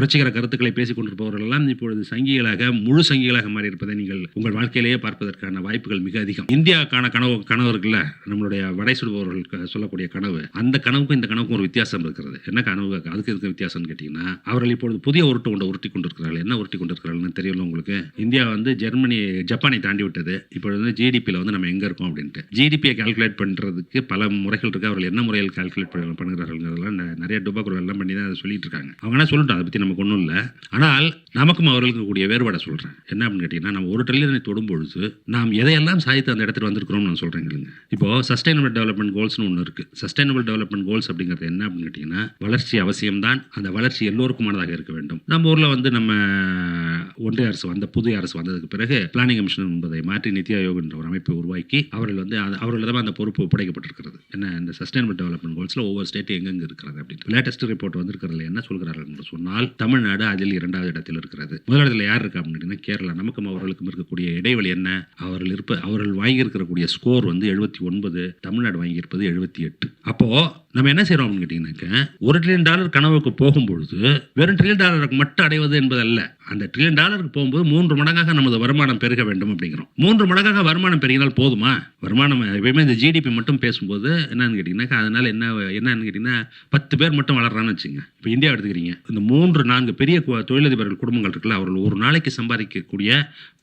புரட்சிகர கருத்துக்களை பேசிக் கொண்டிருப்பவர்களெல்லாம் இப்பொழுது சங்கிகளாக முழு சங்கிகளாக மாறி இருப்பதை நீங்கள் உங்கள் வாழ்க்கையிலேயே பார்ப்பதற்கான வாய்ப்புகள் மிக அதிகம். இந்தியாவுக்கான கனவு கனவு இருக்குல்ல? நம்மளுடைய வடை சுடுபவர்கள் சொல்லக்கூடிய கனவு. அந்த கனவுக்கும் இந்த கனவுக்கும் ஒரு வித்தியாசம் இருக்கிறது. என்ன கனவு? அதுக்கு இதுக்கு வித்தியாசம்னு கேட்டிங்கன்னா அவர்கள் இப்பொழுது புதிய உருட்டு கொண்டு உருட்டி கொண்டிருக்கிறார்கள். என்ன உருட்டி கொண்டிருக்கிறார்கள்னு தெரியல உங்களுக்கு? இந்தியா வந்து ஜெர்மனி ஜப்பானை தாண்டி விட்டது. இப்போ வந்து ஜிடிபியில் வந்து நம்ம எங்கே இருக்கோம் அப்படின்ட்டு. ஜிடிபியை கால்குலேட் பண்ணுறதுக்கு பல முறைகள் இருக்குது அவர்கள் என்ன முறையில் கால்குலேட் பண்ண நிறைய டுபாக்குறவர்கள் எல்லாம் பண்ணி தான் அதை சொல்லிட்டு இருக்காங்க. அவங்க என்ன சொல்லட்டும் அதை பற்றி நம்ம நமக்கு ஒன்றும் இல்லை. ஆனால் நமக்கும் அவர்களுக்கு கூடிய வேறுபாடை சொல்கிறேன் என்ன அப்படின்னு கேட்டிங்கன்னா நம்ம ஒரு ட்ரில்லியனை தொடும் பொழுது நாம் எதையெல்லாம் சாதித்து அந்த இடத்துல வந்திருக்கிறோம்னு நான் சொல்கிறேங்க இப்போ சஸ்டைனபிள் டெவலப்மெண்ட் கோல்ஸ்னு ஒன்று இருக்குது சஸ்டைனபிள் டெவலப்மெண்ட் கோல்ஸ் அப்படிங்கிறது என்ன அப்படின்னு கேட்டிங்கன்னா வளர்ச்சி அவசியம்தான். அந்த வளர்ச்சி எல்லோருக்குமானதாக இருக்க வேண்டும். நம்ம ஊரில் வந்து நம்ம ஒன்றிய அரசு வந்த புதிய அரசு வந்ததுக்கு பிறகு பிளானிங் கமிஷன் என்பதை மாற்றி நித்தி ஆயோக் என்ற ஒரு அமைப்பை உருவாக்கி அவர்கள் வந்து அவர்களிடம் அந்த பொறுப்பு ஒப்படைக்கப்பட்டிருக்கிறது. என்ன இந்த சஸ்டைனபிள் டெவலப்மெண்ட் கோல்ஸில் ஒவ்வொரு ஸ்டேட் எங்கெங்கே இருக்கிறது அப்படின்னு. லேட்டஸ்ட் ரிப்போர்ட் வந்திருக்கிறதுல என்ன சொல்கிறார்கள் என்று சொன்னால் தமிழ்நாடு அதில் இரண்டாவது இடத்தில் இருக்கிறது. முதலிடத்தில் யார் இருக்கா அப்படின்னு கேரளா. நமக்கும் அவர்களுக்கும் இருக்கக்கூடிய இடைவெளி என்ன? அவர்கள் இருப்ப அவர்கள் வாங்கியிருக்கக்கூடிய ஸ்கோர் வந்து எழுபத்தி ஒன்பது தமிழ்நாடு வாங்கியிருப்பது எழுபத்தி எட்டு. அப்போ நம்ம என்ன செய்யறோம் அப்படின்னு கேட்டீங்கன்னாக்க ஒரு ட்ரில்லியன் டாலர் கனவுக்கு போகும்பொழுது வெறும் ட்ரில்லியன் டாலருக்கு மட்டும் அடைவது என்பது அல்ல அந்த ட்ரில்லியன் டாலருக்கு போகும்போது மூன்று மடங்காக நமது வருமானம் பெருக வேண்டும் அப்படிங்கிறோம். மூன்று மடங்காக வருமானம் பெருகினால் போதுமா? வருமானம் எப்பயுமே இந்த ஜிடிபி மட்டும் பேசும்போது என்னன்னு கேட்டிங்கன்னாக்கா அதனால என்ன என்னன்னு கேட்டிங்கன்னா பத்து பேர் மட்டும் வளர்றான்னு வச்சுங்க இப்போ இந்தியா எடுத்துக்கிறீங்க. இந்த மூன்று நான்கு பெரிய தொழிலதிபர்கள் குடும்பங்கள் இருக்குல்ல அவர்கள் ஒரு நாளைக்கு சம்பாதிக்கக்கூடிய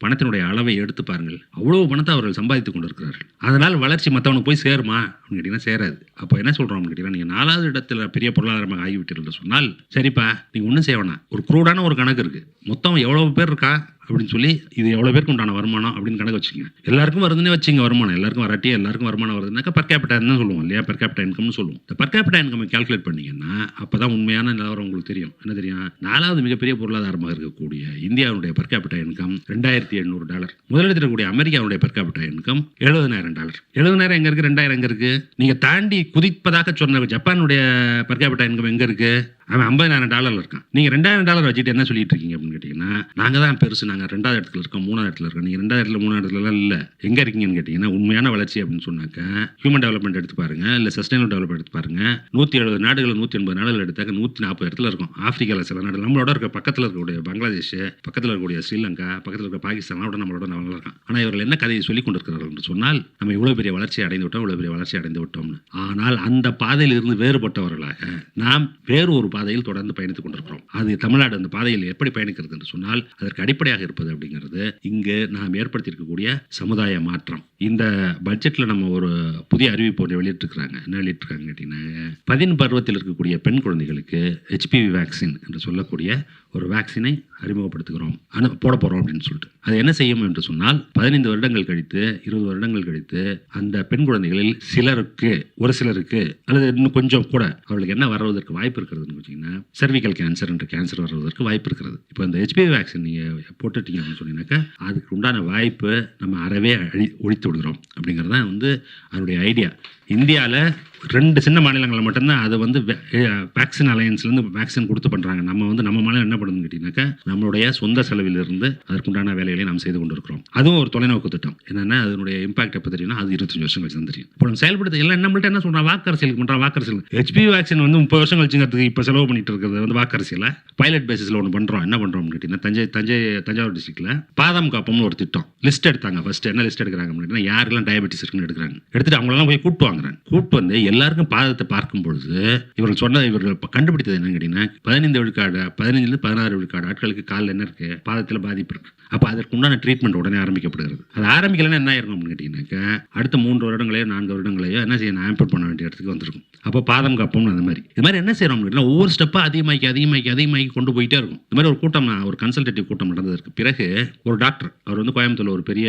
பணத்தினுடைய அளவை எடுத்து பாருங்கள். அவ்வளவு பணத்தை அவர்கள் சம்பாதித்து கொண்டிருக்கிறார்கள். அதனால் வளர்ச்சி மற்றவனுக்கு போய் சேருமா? அப்படின்னு கேட்டிங்கன்னா சேராது. அப்போ என்ன சொல்கிறோம் அப்படின்னு கேட்டிங்கன்னா நீங்கள் நாலாவது இடத்துல பெரிய பொருளாதாரமாக ஆகிவிட்டீர்கள் சொன்னால் சரிப்பா நீங்கள் ஒன்றும் செய்வனா ஒரு குரூடான ஒரு கணக்கு இருக்குது மொத்தம் எவ்வளோ பேர் இருக்கா? அப்படின்னு சொல்லி இது எவ்வளோ பேருக்கு உண்டான வருமானம் அப்படின்னு கணக்கு வச்சுங்க. எல்லாருக்கும் வருதுன்னே வச்சுங்க வருமானம். எல்லாருக்கும் வராட்டி எல்லாருக்கும் வருமானம் வருதுனாக்கா பர் capita தான் சொல்லுவோம் இல்லையா? பர் capita இன்கம்னு சொல்லுவோம். இந்த பர் capita இன்கம் கால்குலேட் பண்ணீங்கன்னா அப்போ தான் உண்மையான நிலவரம் உங்களுக்கு தெரியும். என்ன தெரியும்? நாலாவது மிகப்பெரிய பொருளாதாரமாக இருக்கக்கூடிய இந்தியாவுடைய பர் capita இன்கம் ரெண்டாயிரத்தி எண்ணூறு டாலர். முதலிடத்தில் இருக்கக்கூடிய அமெரிக்காவுடைய per இன்கம் எழுபதாயிரம் டாலர். எழுபதாயிரம் எங்கே இருக்கு? ரெண்டாயிரம் எங்க இருக்கு? நீங்க தாண்டி குதிப்பதாக சொன்ன ஜப்பானுடைய per இன்கம் எங்கே இருக்கு? அவன் ஐம்பதாயிரம் டாலர்ல இருக்கான். நீங்க ரெண்டாயிரம் டாலர் வச்சுட்டு என்ன சொல்லிட்டு இருக்கீங்க அப்படின்னு கேட்டீங்கன்னா நாங்கள் தான் பெருசு நாங்கள் ரெண்டாவது இடத்துல இருக்கோம் மூணாவது இடத்துல இருக்கோம். நீங்கள் ரெண்டாவது இடத்துல மூணாவது இடத்துல இல்லை. எங்கே இருக்கீங்கன்னு கேட்டீங்கன்னா உண்மையான வளர்ச்சி அப்படின்னு சொன்னாக்க ஹியூமன் டெவலப்மெண்ட் எடுத்து பாருங்க இல்லை சஸ்டைனபிள் டெவலப்மெண்ட் எடுத்து பாருங்க. நூற்றி எழுபது நாடுகள் நூற்றி எண்பது நாடுகள் எடுத்தாக்க நூற்றி நாற்பது இடத்துல இருக்கும். ஆப்பிரிக்கால சில நாடு நம்மளோட இருக்க பக்கத்தில் இருக்கக்கூடிய பங்களாதேஷ் பக்கத்தில் இருக்கக்கூடிய ஸ்ரீலங்கா பக்கத்தில் இருக்க பாகிஸ்தானோட நம்மளோட நல்லா இருக்கான். ஆனால் இவர்கள் என்ன கதையை சொல்லி கொண்டிருக்கிறார்கள் என்று சொன்னால் நம்ம இவ்வளோ பெரிய வளர்ச்சி அடைந்து விட்டோம் இவ்வளோ பெரிய வளர்ச்சி அடைந்து விட்டோம்னு. ஆனால் அந்த பாதையில் இருந்து வேறுபட்டவர்களாக நாம் வேறு ஒரு பாதையில் தொடர்ந்து பயணித்துக் கொண்டிருக்கிறோம். அது தமிழ்நாடு அந்த பாதையில் எப்படி பயணிக்கிறது என்று சொன்னால் அதற்கு அடிப்படையாக இருப்பது அப்படிங்கிறது இங்கு நாம் ஏற்படுத்தியிருக்கக்கூடிய சமுதாய மாற்றம். இந்த பட்ஜெட்டில் நம்ம ஒரு புதிய அறிவிப்பு ஒன்று வெளியிட்டிருக்கிறாங்க. என்ன வெளியிட்டிருக்காங்க கேட்டிங்கன்னா பதின் பருவத்தில் இருக்கக்கூடிய பெண் குழந்தைகளுக்கு ஹெச்பிவி வேக்சின் என்று சொல்லக்கூடிய ஒரு வேக்சினை அறிமுகப்படுத்துகிறோம். அனு போட போகிறோம் அப்படின்னு சொல்லிட்டு. அது என்ன செய்யும் என்று சொன்னால் பதினைந்து வருடங்கள் கழித்து இருபது வருடங்கள் கழித்து அந்த பெண் குழந்தைகளில் சிலருக்கு ஒரு சிலருக்கு அல்லது இன்னும் கொஞ்சம் கூட அவர்களுக்கு என்ன வருவதற்கு வாய்ப்பு இருக்கிறதுன்னு வச்சிங்கன்னா cervical கேன்சர் என்ற கேன்சர் வருவதற்கு வாய்ப்பு இருக்கிறது. இப்போ இந்த ஹெச்பிவி வேக்சின் நீங்கள் போட்டுட்டீங்க அப்படின்னு சொன்னீங்கன்னாக்கா அதுக்கு உண்டான வாய்ப்பு நம்ம அறவே அழி ஒழித்து விடுகிறோம் அப்படிங்கிறது தான் வந்து அதனுடைய ஐடியா இந்தியாவில் ரெண்டு சின்ன மாநிலங்களில் மட்டும்தான் அதை வந்து வேக்சின் அலையன்ஸ்லேருந்து வேக்சின் கொடுத்து பண்ணுறாங்க நம்ம வந்து நம்ம மாநிலம் என்ன பண்ணுதுன்னு கேட்டிங்கனாக்கா நம்மளுடைய சொந்த செலவிலிருந்து அதற்குண்டான வேலைகளை நாம் செய்து கொண்டிருக்கிறோம். அதுவும் ஒரு தொலைநோக்கு திட்டம். என்னென்னா அதனுடைய இம்பாக்ட் எப்போ தெரியும்னா அது இருபத்தஞ்சு வருஷம் கழிச்சு தான் தெரியும். இப்போ நம்ம செயல்படுத்த எல்லாம் நம்மள்ட்ட என்ன சொல்கிறோம் வாக்கரசியலுக்கு பண்ணுறோம் வாக்கரசியல் ஹெச்பி வேக்சின் வந்து முப்பது வருஷம் கழிச்சுங்கிறதுக்கு இப்போ செலவு பண்ணிட்டு இருக்கிறது வந்து வாக்கரசியில் பைலட் பேசிஸில் ஒன்று பண்ணுறோம் என்ன பண்ணுறோம்னு கேட்டிங்கன்னா தஞ்சை தஞ்சை தஞ்சாவூர் டிஸ்ட்ரிக்ட்டில் பாதாம் காப்பம்னு ஒரு திட்டம். லிஸ்ட் எடுத்தாங்க ஃபர்ஸ்ட் என்ன லிஸ்ட் எடுக்கிறாங்க அப்படின்னா யாரெல்லாம் டயபெட்டிஸ் இருக்குன்னு எடுக்கிறாங்க. எடுத்துகிட்டு அவங்களெல்லாம் போய் கூட்டுவாங்க வாங்குறாங்க கூட்டு வந்து எல்லாருக்கும் பாதத்தை பார்க்கும் பொழுது இவர்கள் சொன்ன இவர்கள் கண்டுபிடித்தது என்னன்னு கேட்டீங்கன்னா பதினைந்து விழுக்காடு பதினஞ்சுலேருந்து பதினாறு விழுக்காடு ஆட்களுக்கு காலில் என்ன இருக்கு? பாதத்தில் பாதிப்பு இருக்கு. அப்போ அதற்கு உண்டான ட்ரீட்மெண்ட் உடனே ஆரம்பிக்கப்படுகிறது. அது ஆரம்பிக்கலைன்னா என்ன ஆயிருக்கும் அப்படின்னு கேட்டிங்கன்னாக்கா அடுத்த மூன்று வருடங்களையோ நான்கு வருடங்களையோ என்ன செய்யணும் ஆம்பர் பண்ண வேண்டிய இடத்துக்கு வந்திருக்கும். அப்போ பாதம் காப்போம்னு அந்த மாதிரி. இது மாதிரி என்ன செய்யறோம் அப்படின்னா ஒவ்வொரு ஸ்டெப்பாக அதிகமாக்கி அதிகமாக்கி அதிகமாக்கி கொண்டு போயிட்டே இருக்கும். இந்த மாதிரி ஒரு கூட்டம் ஒரு கன்சல்டேட்டிவ் கூட்டம் நடந்ததற்கு பிறகு ஒரு டாக்டர் அவர் வந்து கோயம்புத்தூர் ஒரு பெரிய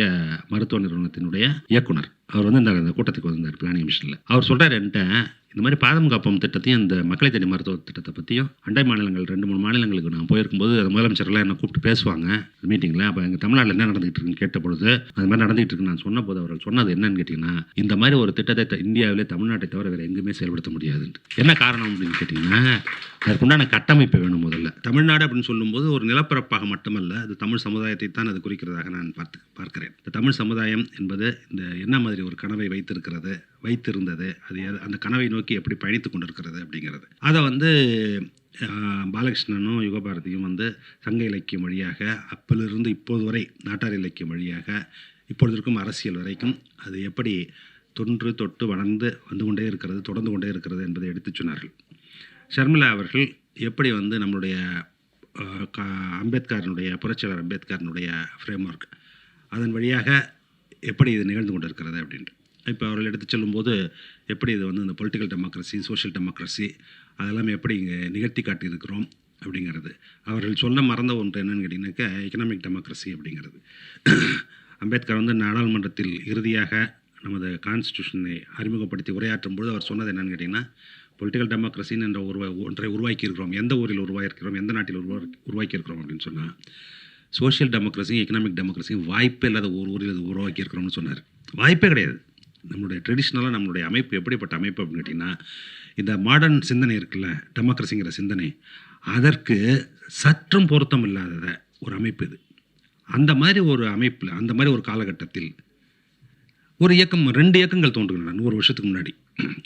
மருத்துவ நிறுவனத்தினுடைய இயக்குனர். அவர் வந்து அந்த கூட்டத்துக்கு வந்திருந்தார் பிளானிங் மிஷனில் அவர் சொல்கிறார் என்கிட்ட இந்த மாதிரி பாதம் காப்பம் திட்டத்தையும் இந்த மக்களை தேடி மருத்துவ திட்டத்தை பற்றியும் அண்டை மாநிலங்கள் ரெண்டு மூணு மாநிலங்களுக்கு நான் போயிருக்கும்போது அது முதலமைச்சர்லாம் என்ன கூப்பிட்டு பேசுவாங்க. மீட்டிங்கில் அப்போ எங்கள் தமிழ்நாட்டில் என்ன நடந்துகிட்டு இருக்குன்னு கேட்ட பொழுது அது மாதிரி நடந்துகிட்டு இருக்குன்னு நான் சொன்ன போது அவர்கள் சொன்னது என்னன்னு கேட்டிங்கன்னா இந்த மாதிரி ஒரு திட்டத்தை இந்தியாவிலே தமிழ்நாட்டை தவிர வேறு எங்குமே செயல்படுத்த முடியாதுன்ட்டு. என்ன காரணம் அப்படின்னு கேட்டிங்கன்னா அதற்குண்டான கட்டமைப்பு வேணும் முதல்ல. தமிழ்நாடு அப்படின்னு சொல்லும்போது ஒரு நிலப்பரப்பாக மட்டுமல்ல அது தமிழ் சமுதாயத்தை தான் அது குறிக்கிறதாக நான் பார்த்து பார்க்கிறேன். இந்த தமிழ் சமுதாயம் என்பது இந்த என்ன மாதிரி ஒரு கனவை வைத்திருக்கிறது வைத்திருந்தது. அது அந்த கனவை நோக்கி எப்படி பயணித்து கொண்டிருக்கிறது அப்படிங்கிறது. அதை வந்து பாலகிருஷ்ணனும் யுகபாரதியும் வந்து சங்க இலக்கியம் வழியாக அப்பிலிருந்து இப்போது வரை நாட்டார் இலக்கியம் வழியாக இப்பொழுது இருக்கும் அரசியல் வரைக்கும் அது எப்படி தொன்று தொட்டு வளர்ந்து வந்து கொண்டே இருக்கிறது தொடர்ந்து கொண்டே இருக்கிறது என்பதை எடுத்துச் சொன்னார்கள். ஷர்மிளா அவர்கள் எப்படி வந்து நம்மளுடைய அம்பேத்கரனுடைய புரட்சியாளர் அம்பேத்கரனுடைய ஃப்ரேம் ஒர்க் அதன் வழியாக எப்படி இது நிகழ்ந்து கொண்டிருக்கிறது அப்படின்ட்டு. இப்போ அவர்கள் எடுத்து செல்லும்போது எப்படி இது வந்து இந்த பொலிட்டிக்கல் டெமோக்ரஸி சோஷியல் டெமோக்ரஸி அதெல்லாம் எப்படி இங்கே நிகழ்த்தி காட்டியிருக்கிறோம் அப்படிங்கிறது. அவர்கள் சொல்ல மறந்த ஒன்று என்னன்னு கேட்டிங்கனாக்கா எக்கனாமிக் டெமோக்ரஸி அப்படிங்கிறது. அம்பேத்கர் வந்து நாடாளுமன்றத்தில் இறுதியாக நமது கான்ஸ்டியூஷனை அறிமுகப்படுத்தி உரையாற்றும் பொழுது அவர் சொன்னது என்னென்னு கேட்டிங்கன்னா பொலிட்டிக்கல் டெமோக்ரஸின்னு என்ற ஒரு ஒன்றை உருவாக்கியிருக்கிறோம். எந்த ஊரில் உருவாக்கியிருக்கிறோம் எந்த நாட்டில் உருவா உருவாக்கியிருக்கிறோம் அப்படின்னு சொன்னால் சோஷியல் டெமோக்ரஸியும் எக்கனாமிக் டெமோக்ரஸியும் வாய்ப்பே இல்லாத ஒரு ஊரில் இது உருவாக்கியிருக்கிறோம்னு சொன்னார். வாய்ப்பே கிடையாது. நம்மளுடைய ட்ரெடிஷ்னலாக நம்மளுடைய அமைப்பு எப்படிப்பட்ட அமைப்பு அப்படின்னு கேட்டிங்கன்னா இந்த மாடர்ன் சிந்தனை இருக்குல்ல டெமோக்ரஸிங்கிற சிந்தனை அதற்கு சற்றும் பொருத்தம் இல்லாதத ஒரு அமைப்பு இது. அந்த மாதிரி ஒரு அமைப்பில் அந்த மாதிரி ஒரு காலகட்டத்தில் ஒரு இயக்கம் ரெண்டு இயக்கங்கள் தோன்றுகின்றன நூறு வருஷத்துக்கு முன்னாடி.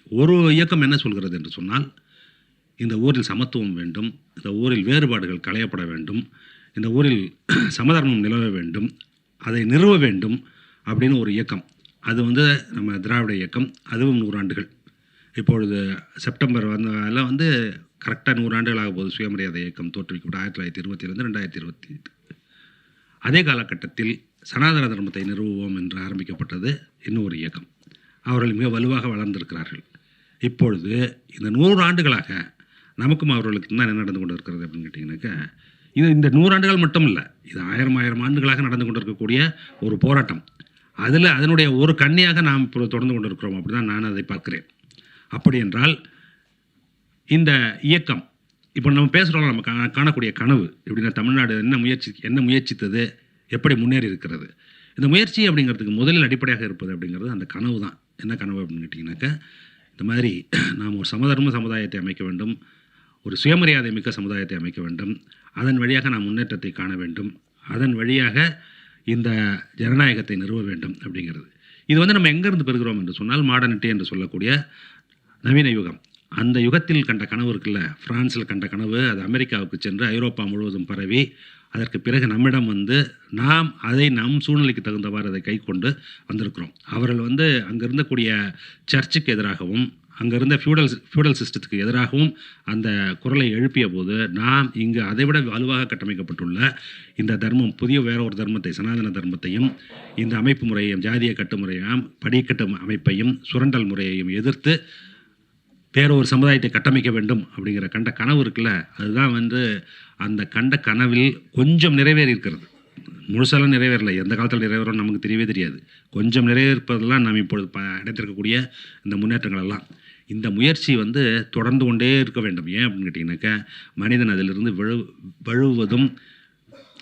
ஒரு இயக்கம் என்ன சொல்கிறது என்று சொன்னால் இந்த ஊரில் சமத்துவம் வேண்டும் இந்த ஊரில் வேறுபாடுகள் களையப்பட வேண்டும் இந்த ஊரில் சமதர்மம் நிலவ வேண்டும் அதை நிறுவ வேண்டும் அப்படின்னு ஒரு இயக்கம். அது வந்து நம்ம திராவிட இயக்கம் அதுவும் நூறாண்டுகள். இப்பொழுது செப்டம்பர் வந்தால வந்து கரெக்டாக நூறாண்டுகள் ஆக போகுது. சுயமரியாதை இயக்கம் தோற்றுவிக்கப்பட்ட ஆயிரத்தி தொள்ளாயிரத்தி இருபத்திலேருந்து ரெண்டாயிரத்தி இருபத்தி அதே காலகட்டத்தில் சனாதன தர்மத்தை நிறுவுவோம் என்று ஆரம்பிக்கப்பட்டது இன்னொரு இயக்கம். அவர்கள் மிக வலுவாக வளர்ந்திருக்கிறார்கள். இப்பொழுது இந்த நூறு ஆண்டுகளாக நமக்கும் அவர்களுக்கு தான் என்ன நடந்து கொண்டு இருக்கிறது அப்படின்னு கேட்டிங்கனாக்கா இது இந்த நூறாண்டுகள் மட்டும் இல்லை இது ஆயிரம் ஆயிரம் ஆண்டுகளாக நடந்து கொண்டிருக்கக்கூடிய ஒரு போராட்டம். அதில் அதனுடைய ஒரு கண்ணியாக நாம் இப்போ தொடர்ந்து கொண்டிருக்கிறோம். அப்படி தான் நான் அதை பார்க்குறேன். அப்படி என்றால் இந்த இயக்கம் இப்போ நம்ம பேசுகிறோம் நம்ம காணக்கூடிய கனவு எப்படின்னா தமிழ்நாடு என்ன முயற்சி என்ன முயற்சித்தது எப்படி முன்னேறி இருக்கிறது இந்த முயற்சி அப்படிங்கிறதுக்கு முதலில் அடிப்படையாக இருப்பது அப்படிங்கிறது அந்த கனவு தான். என்ன கனவு அப்படின்னு கேட்டிங்கனாக்கா இந்த மாதிரி நாம் ஒரு சமதர்ம சமுதாயத்தை அமைக்க வேண்டும் ஒரு சுயமரியாதை மிக்க சமுதாயத்தை அமைக்க வேண்டும் அதன் வழியாக நாம் முன்னேற்றத்தை காண வேண்டும் அதன் வழியாக இந்த ஜனநாயகத்தை நிறுவ வேண்டும் அப்படிங்கிறது. இது வந்து நம்ம எங்கேருந்து பெறுகிறோம் என்று சொன்னால் மாடர்னிட்டி என்று சொல்லக்கூடிய நவீன யுகம். அந்த யுகத்தில் கண்ட கனவு இருக்குல்ல ஃப்ரான்ஸில் கண்ட கனவு அது அமெரிக்காவுக்கு சென்று ஐரோப்பா முழுவதும் பரவி அதற்கு பிறகு நம்மிடம் வந்து நாம் அதை நம் சூழ்நிலைக்கு தகுந்தவாறு அதை கை கொண்டு வந்திருக்கிறோம். அவர்கள் வந்து அங்கே இருந்தக்கூடிய சர்ச்சுக்கு எதிராகவும் அங்கே இருந்த ஃபியூடல் ஃபியூடல் சிஸ்டத்துக்கு எதிராகவும் அந்த குரலை எழுப்பிய போது நாம் இங்கு அதைவிட வலுவாக கட்டமைக்கப்பட்டுள்ள இந்த தர்மம் புதிய வேற ஒரு தர்மத்தை சனாதன தர்மத்தையும் இந்த அமைப்பு முறையையும் ஜாதிய கட்டுமுறையையும் படிக்கட்டு அமைப்பையும் சுரண்டல் முறையையும் எதிர்த்து வேற ஒரு சமுதாயத்தை கட்டமைக்க வேண்டும் அப்படிங்கிற கண்ட கனவு இருக்குல்ல? அதுதான் வந்து அந்த கண்ட கனவில் கொஞ்சம் நிறைவேறி இருக்கிறது முழுசாலாம் நிறைவேறல. எந்த காலத்தில் நிறைவேறும் நமக்கு தெரியவே தெரியாது. கொஞ்சம் நிறைவேற்பதெல்லாம் நாம் இப்பொழுது ப அடைந்திருக்கக்கூடிய இந்த முன்னேற்றங்கள் எல்லாம். இந்த முயற்சி வந்து தொடர்ந்து கொண்டே இருக்க வேண்டும். ஏன் அப்படின்னு கேட்டிங்கனாக்கா மனிதன் அதிலிருந்து விழு வழுவதும்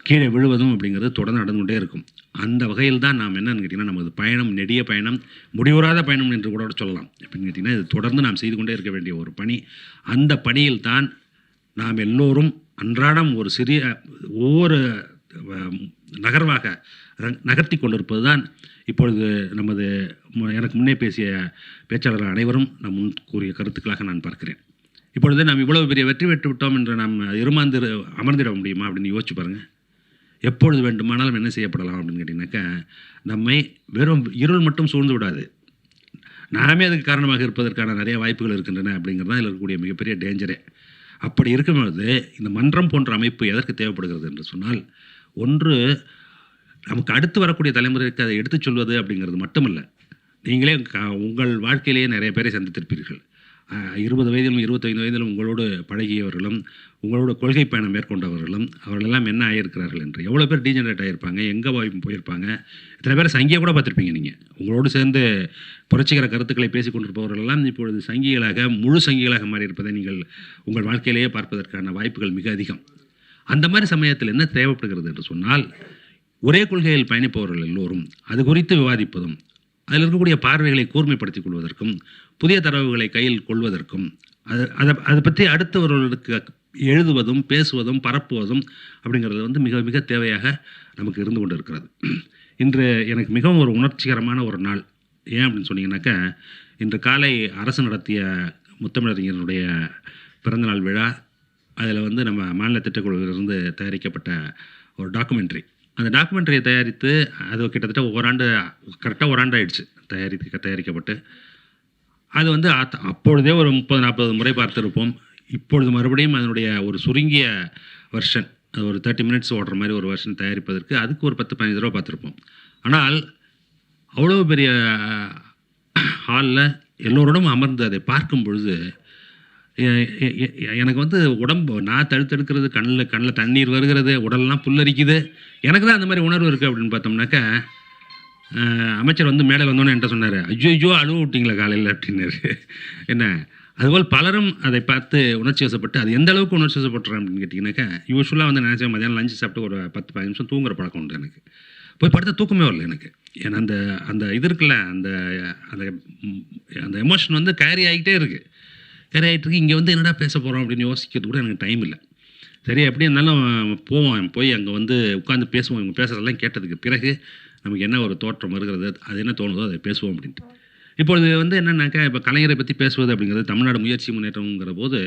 கீழே விழுவதும் அப்படிங்கிறது தொடர்ந்து நடந்து கொண்டே இருக்கும். அந்த வகையில் தான் நாம் என்னன்னு கேட்டிங்கன்னா நமது பயணம் நெடிய பயணம் முடிவுறாத பயணம் என்று கூட சொல்லலாம். எப்படின்னு கேட்டிங்கன்னா இது தொடர்ந்து நாம் செய்து கொண்டே இருக்க வேண்டிய ஒரு பணி. அந்த பணியில் தான் நாம் எல்லோரும் அன்றாடம் ஒரு சிறிய ஒவ்வொரு நகர்வாக நகர்த்தி கொண்டிருப்பது தான் இப்பொழுது நமது எனக்கு முன்னே பேசிய பேச்சாளர்கள் அனைவரும் நம் முன் கூறிய கருத்துக்களாக நான் பார்க்கிறேன். இப்பொழுது நாம் இவ்வளவு பெரிய வெற்றி பெற்று விட்டோம் என்று நாம் இருமாந்து அமர்ந்திட முடியுமா அப்படின்னு யோசிச்சு பாருங்கள் எப்பொழுது வேண்டுமானாலும் என்ன செய்யப்படலாம் அப்படின்னு கேட்டிங்கனாக்கா நம்மை வெறும் இருள் மட்டும் சூழ்ந்து விடாது. நாமே அதுக்கு காரணமாக இருப்பதற்கான நிறைய வாய்ப்புகள் இருக்கின்றன அப்படிங்கிறது தான் இதில் இருக்கக்கூடிய மிகப்பெரிய டேஞ்சரே. அப்படி இருக்கும்போது இந்த மன்றம் போன்ற அமைப்பு எதற்கு தேவைப்படுகிறது என்று சொன்னால் ஒன்று நமக்கு அடுத்து வரக்கூடிய தலைமுறைக்கு அதை எடுத்துச் சொல்வது அப்படிங்கிறது மட்டுமல்ல. நீங்களே உங்கள் வாழ்க்கையிலேயே நிறைய பேரை சந்தித்திருப்பீர்கள். இருபது வயதிலும் இருபத்தைந்து வயதிலும் உங்களோடு பழகியவர்களும் உங்களோட கொள்கை பயணம் மேற்கொண்டவர்களும் அவர்களெல்லாம் என்ன ஆகியிருக்கிறார்கள் என்று. எவ்வளோ பேர் டீஜெனரேட் ஆகியிருப்பாங்க எங்கே வாய்ப்பு போயிருப்பாங்க? இத்தனை பேர் சங்கியை கூட பார்த்துருப்பீங்க நீங்கள் உங்களோடு சேர்ந்து புரட்சிகர கருத்துக்களை பேசிக் கொண்டிருப்பவர்களெல்லாம் இப்பொழுது சங்கிகளாக முழு சங்கிகளாக மாறியிருப்பதை நீங்கள் உங்கள் வாழ்க்கையிலேயே பார்ப்பதற்கான வாய்ப்புகள் மிக அதிகம். அந்த மாதிரி சமயத்தில் என்ன தேவைப்படுகிறது என்று சொன்னால் ஒரே கொள்கையில் பயணிப்பவர்கள் எல்லோரும் அது குறித்து விவாதிப்பதும் அதில் இருக்கக்கூடிய பார்வைகளை கூர்மைப்படுத்திக் கொள்வதற்கும் புதிய தரவுகளை கையில் கொள்வதற்கும் அது அதை அதை பற்றி அடுத்தவர்களுக்கு எழுதுவதும் பேசுவதும் பரப்புவதும் அப்படிங்கிறது வந்து மிக மிக தேவையாக நமக்கு இருந்து கொண்டு இருக்கிறது இன்று எனக்கு மிகவும் ஒரு உணர்ச்சிகரமான ஒரு நாள். ஏன் அப்படின்னு சொன்னீங்கன்னாக்கா இன்று காலை அரசு நடத்திய முத்தமிழறிஞருடைய பிறந்தநாள் விழா அதில் வந்து நம்ம மாநில திட்டக்குழுவிலிருந்து தயாரிக்கப்பட்ட ஒரு டாக்குமெண்ட்ரி அந்த டாக்குமெண்ட்ரியை தயாரித்து அது கிட்டத்தட்ட ஓராண்டு கரெக்டாக ஓராண்டு ஆயிடுச்சு. தயாரிக்க தயாரிக்கப்பட்டு. அது வந்து அத்- அப்பொழுதே ஒரு முப்பது நாற்பது முறை பார்த்துருப்போம். இப்பொழுது மறுபடியும் அதனுடைய ஒரு சுருங்கிய வெர்ஷன் அது ஒரு தேர்ட்டி மினிட்ஸ் ஓடுற மாதிரி ஒரு வெர்ஷன் தயாரிப்பதற்கு அதுக்கு ஒரு பத்து பதினஞ்சு ரூபா பார்த்துருப்போம். ஆனால் அவ்வளோ பெரிய ஹாலில் எல்லோரோடும் அமர்ந்து அதை பார்க்கும் பொழுது எனக்கு வந்து உடம்பு நான் தடுத்தெடுக்கிறது கண்ணில் கண்ணில் தண்ணீர் வருகிறது உடல்லாம் புல்லரிக்குது. எனக்கு தான் அந்த மாதிரி உணர்வு இருக்குது அப்படின்னு பார்த்தோம்னாக்கா அமைச்சர் வந்து மேடையில் வந்தோன்னே என்கிட்ட சொன்னார் ஐயோ ஐயோ அழுவ விட்டீங்களா காலையில் அப்படின்னாரு. என்ன? அதுபோல் பலரும் அதை பார்த்து உணர்ச்சி வசப்பட்டு அது எந்த அளவுக்கு உணர்ச்சி வசப்பட்டுறேன் அப்படின்னு கேட்டிங்கனாக்கா யூஸ்வலாக வந்து நினச்சேன் மதியானம் லஞ்சு சாப்பிட்டு ஒரு பத்து பதினஞ்சு நிமிஷம் தூங்குற பழக்கம் உண்டு எனக்கு. போய் படுத்த தூக்கமே வரல எனக்கு. ஏன்னா அந்த அந்த இது இருக்குல்ல அந்த அந்த அந்த எமோஷன் வந்து கேரி ஆகிட்டே இருக்குது கரையாயிட்டுருக்கு. இங்கே வந்து என்னடா பேச போகிறோம் அப்படின்னு யோசிக்கிறது கூட எனக்கு டைம் இல்லை. சரி எப்படி இருந்தாலும் போவோம். போய் அங்கே வந்து உட்காந்து பேசுவோம். இவங்க பேசுகிறதெல்லாம் கேட்டதுக்கு பிறகு நமக்கு என்ன ஒரு தோற்றம் வருகிறது? அது என்ன தோணுதோ அதை பேசுவோம் அப்படின்ட்டு. இப்பொழுது வந்து என்னென்னாக்கா இப்போ கலைஞரை பற்றி பேசுவது அப்படிங்கிறது தமிழ்நாடு முயற்சி முன்னேற்றம்ங்கிற போது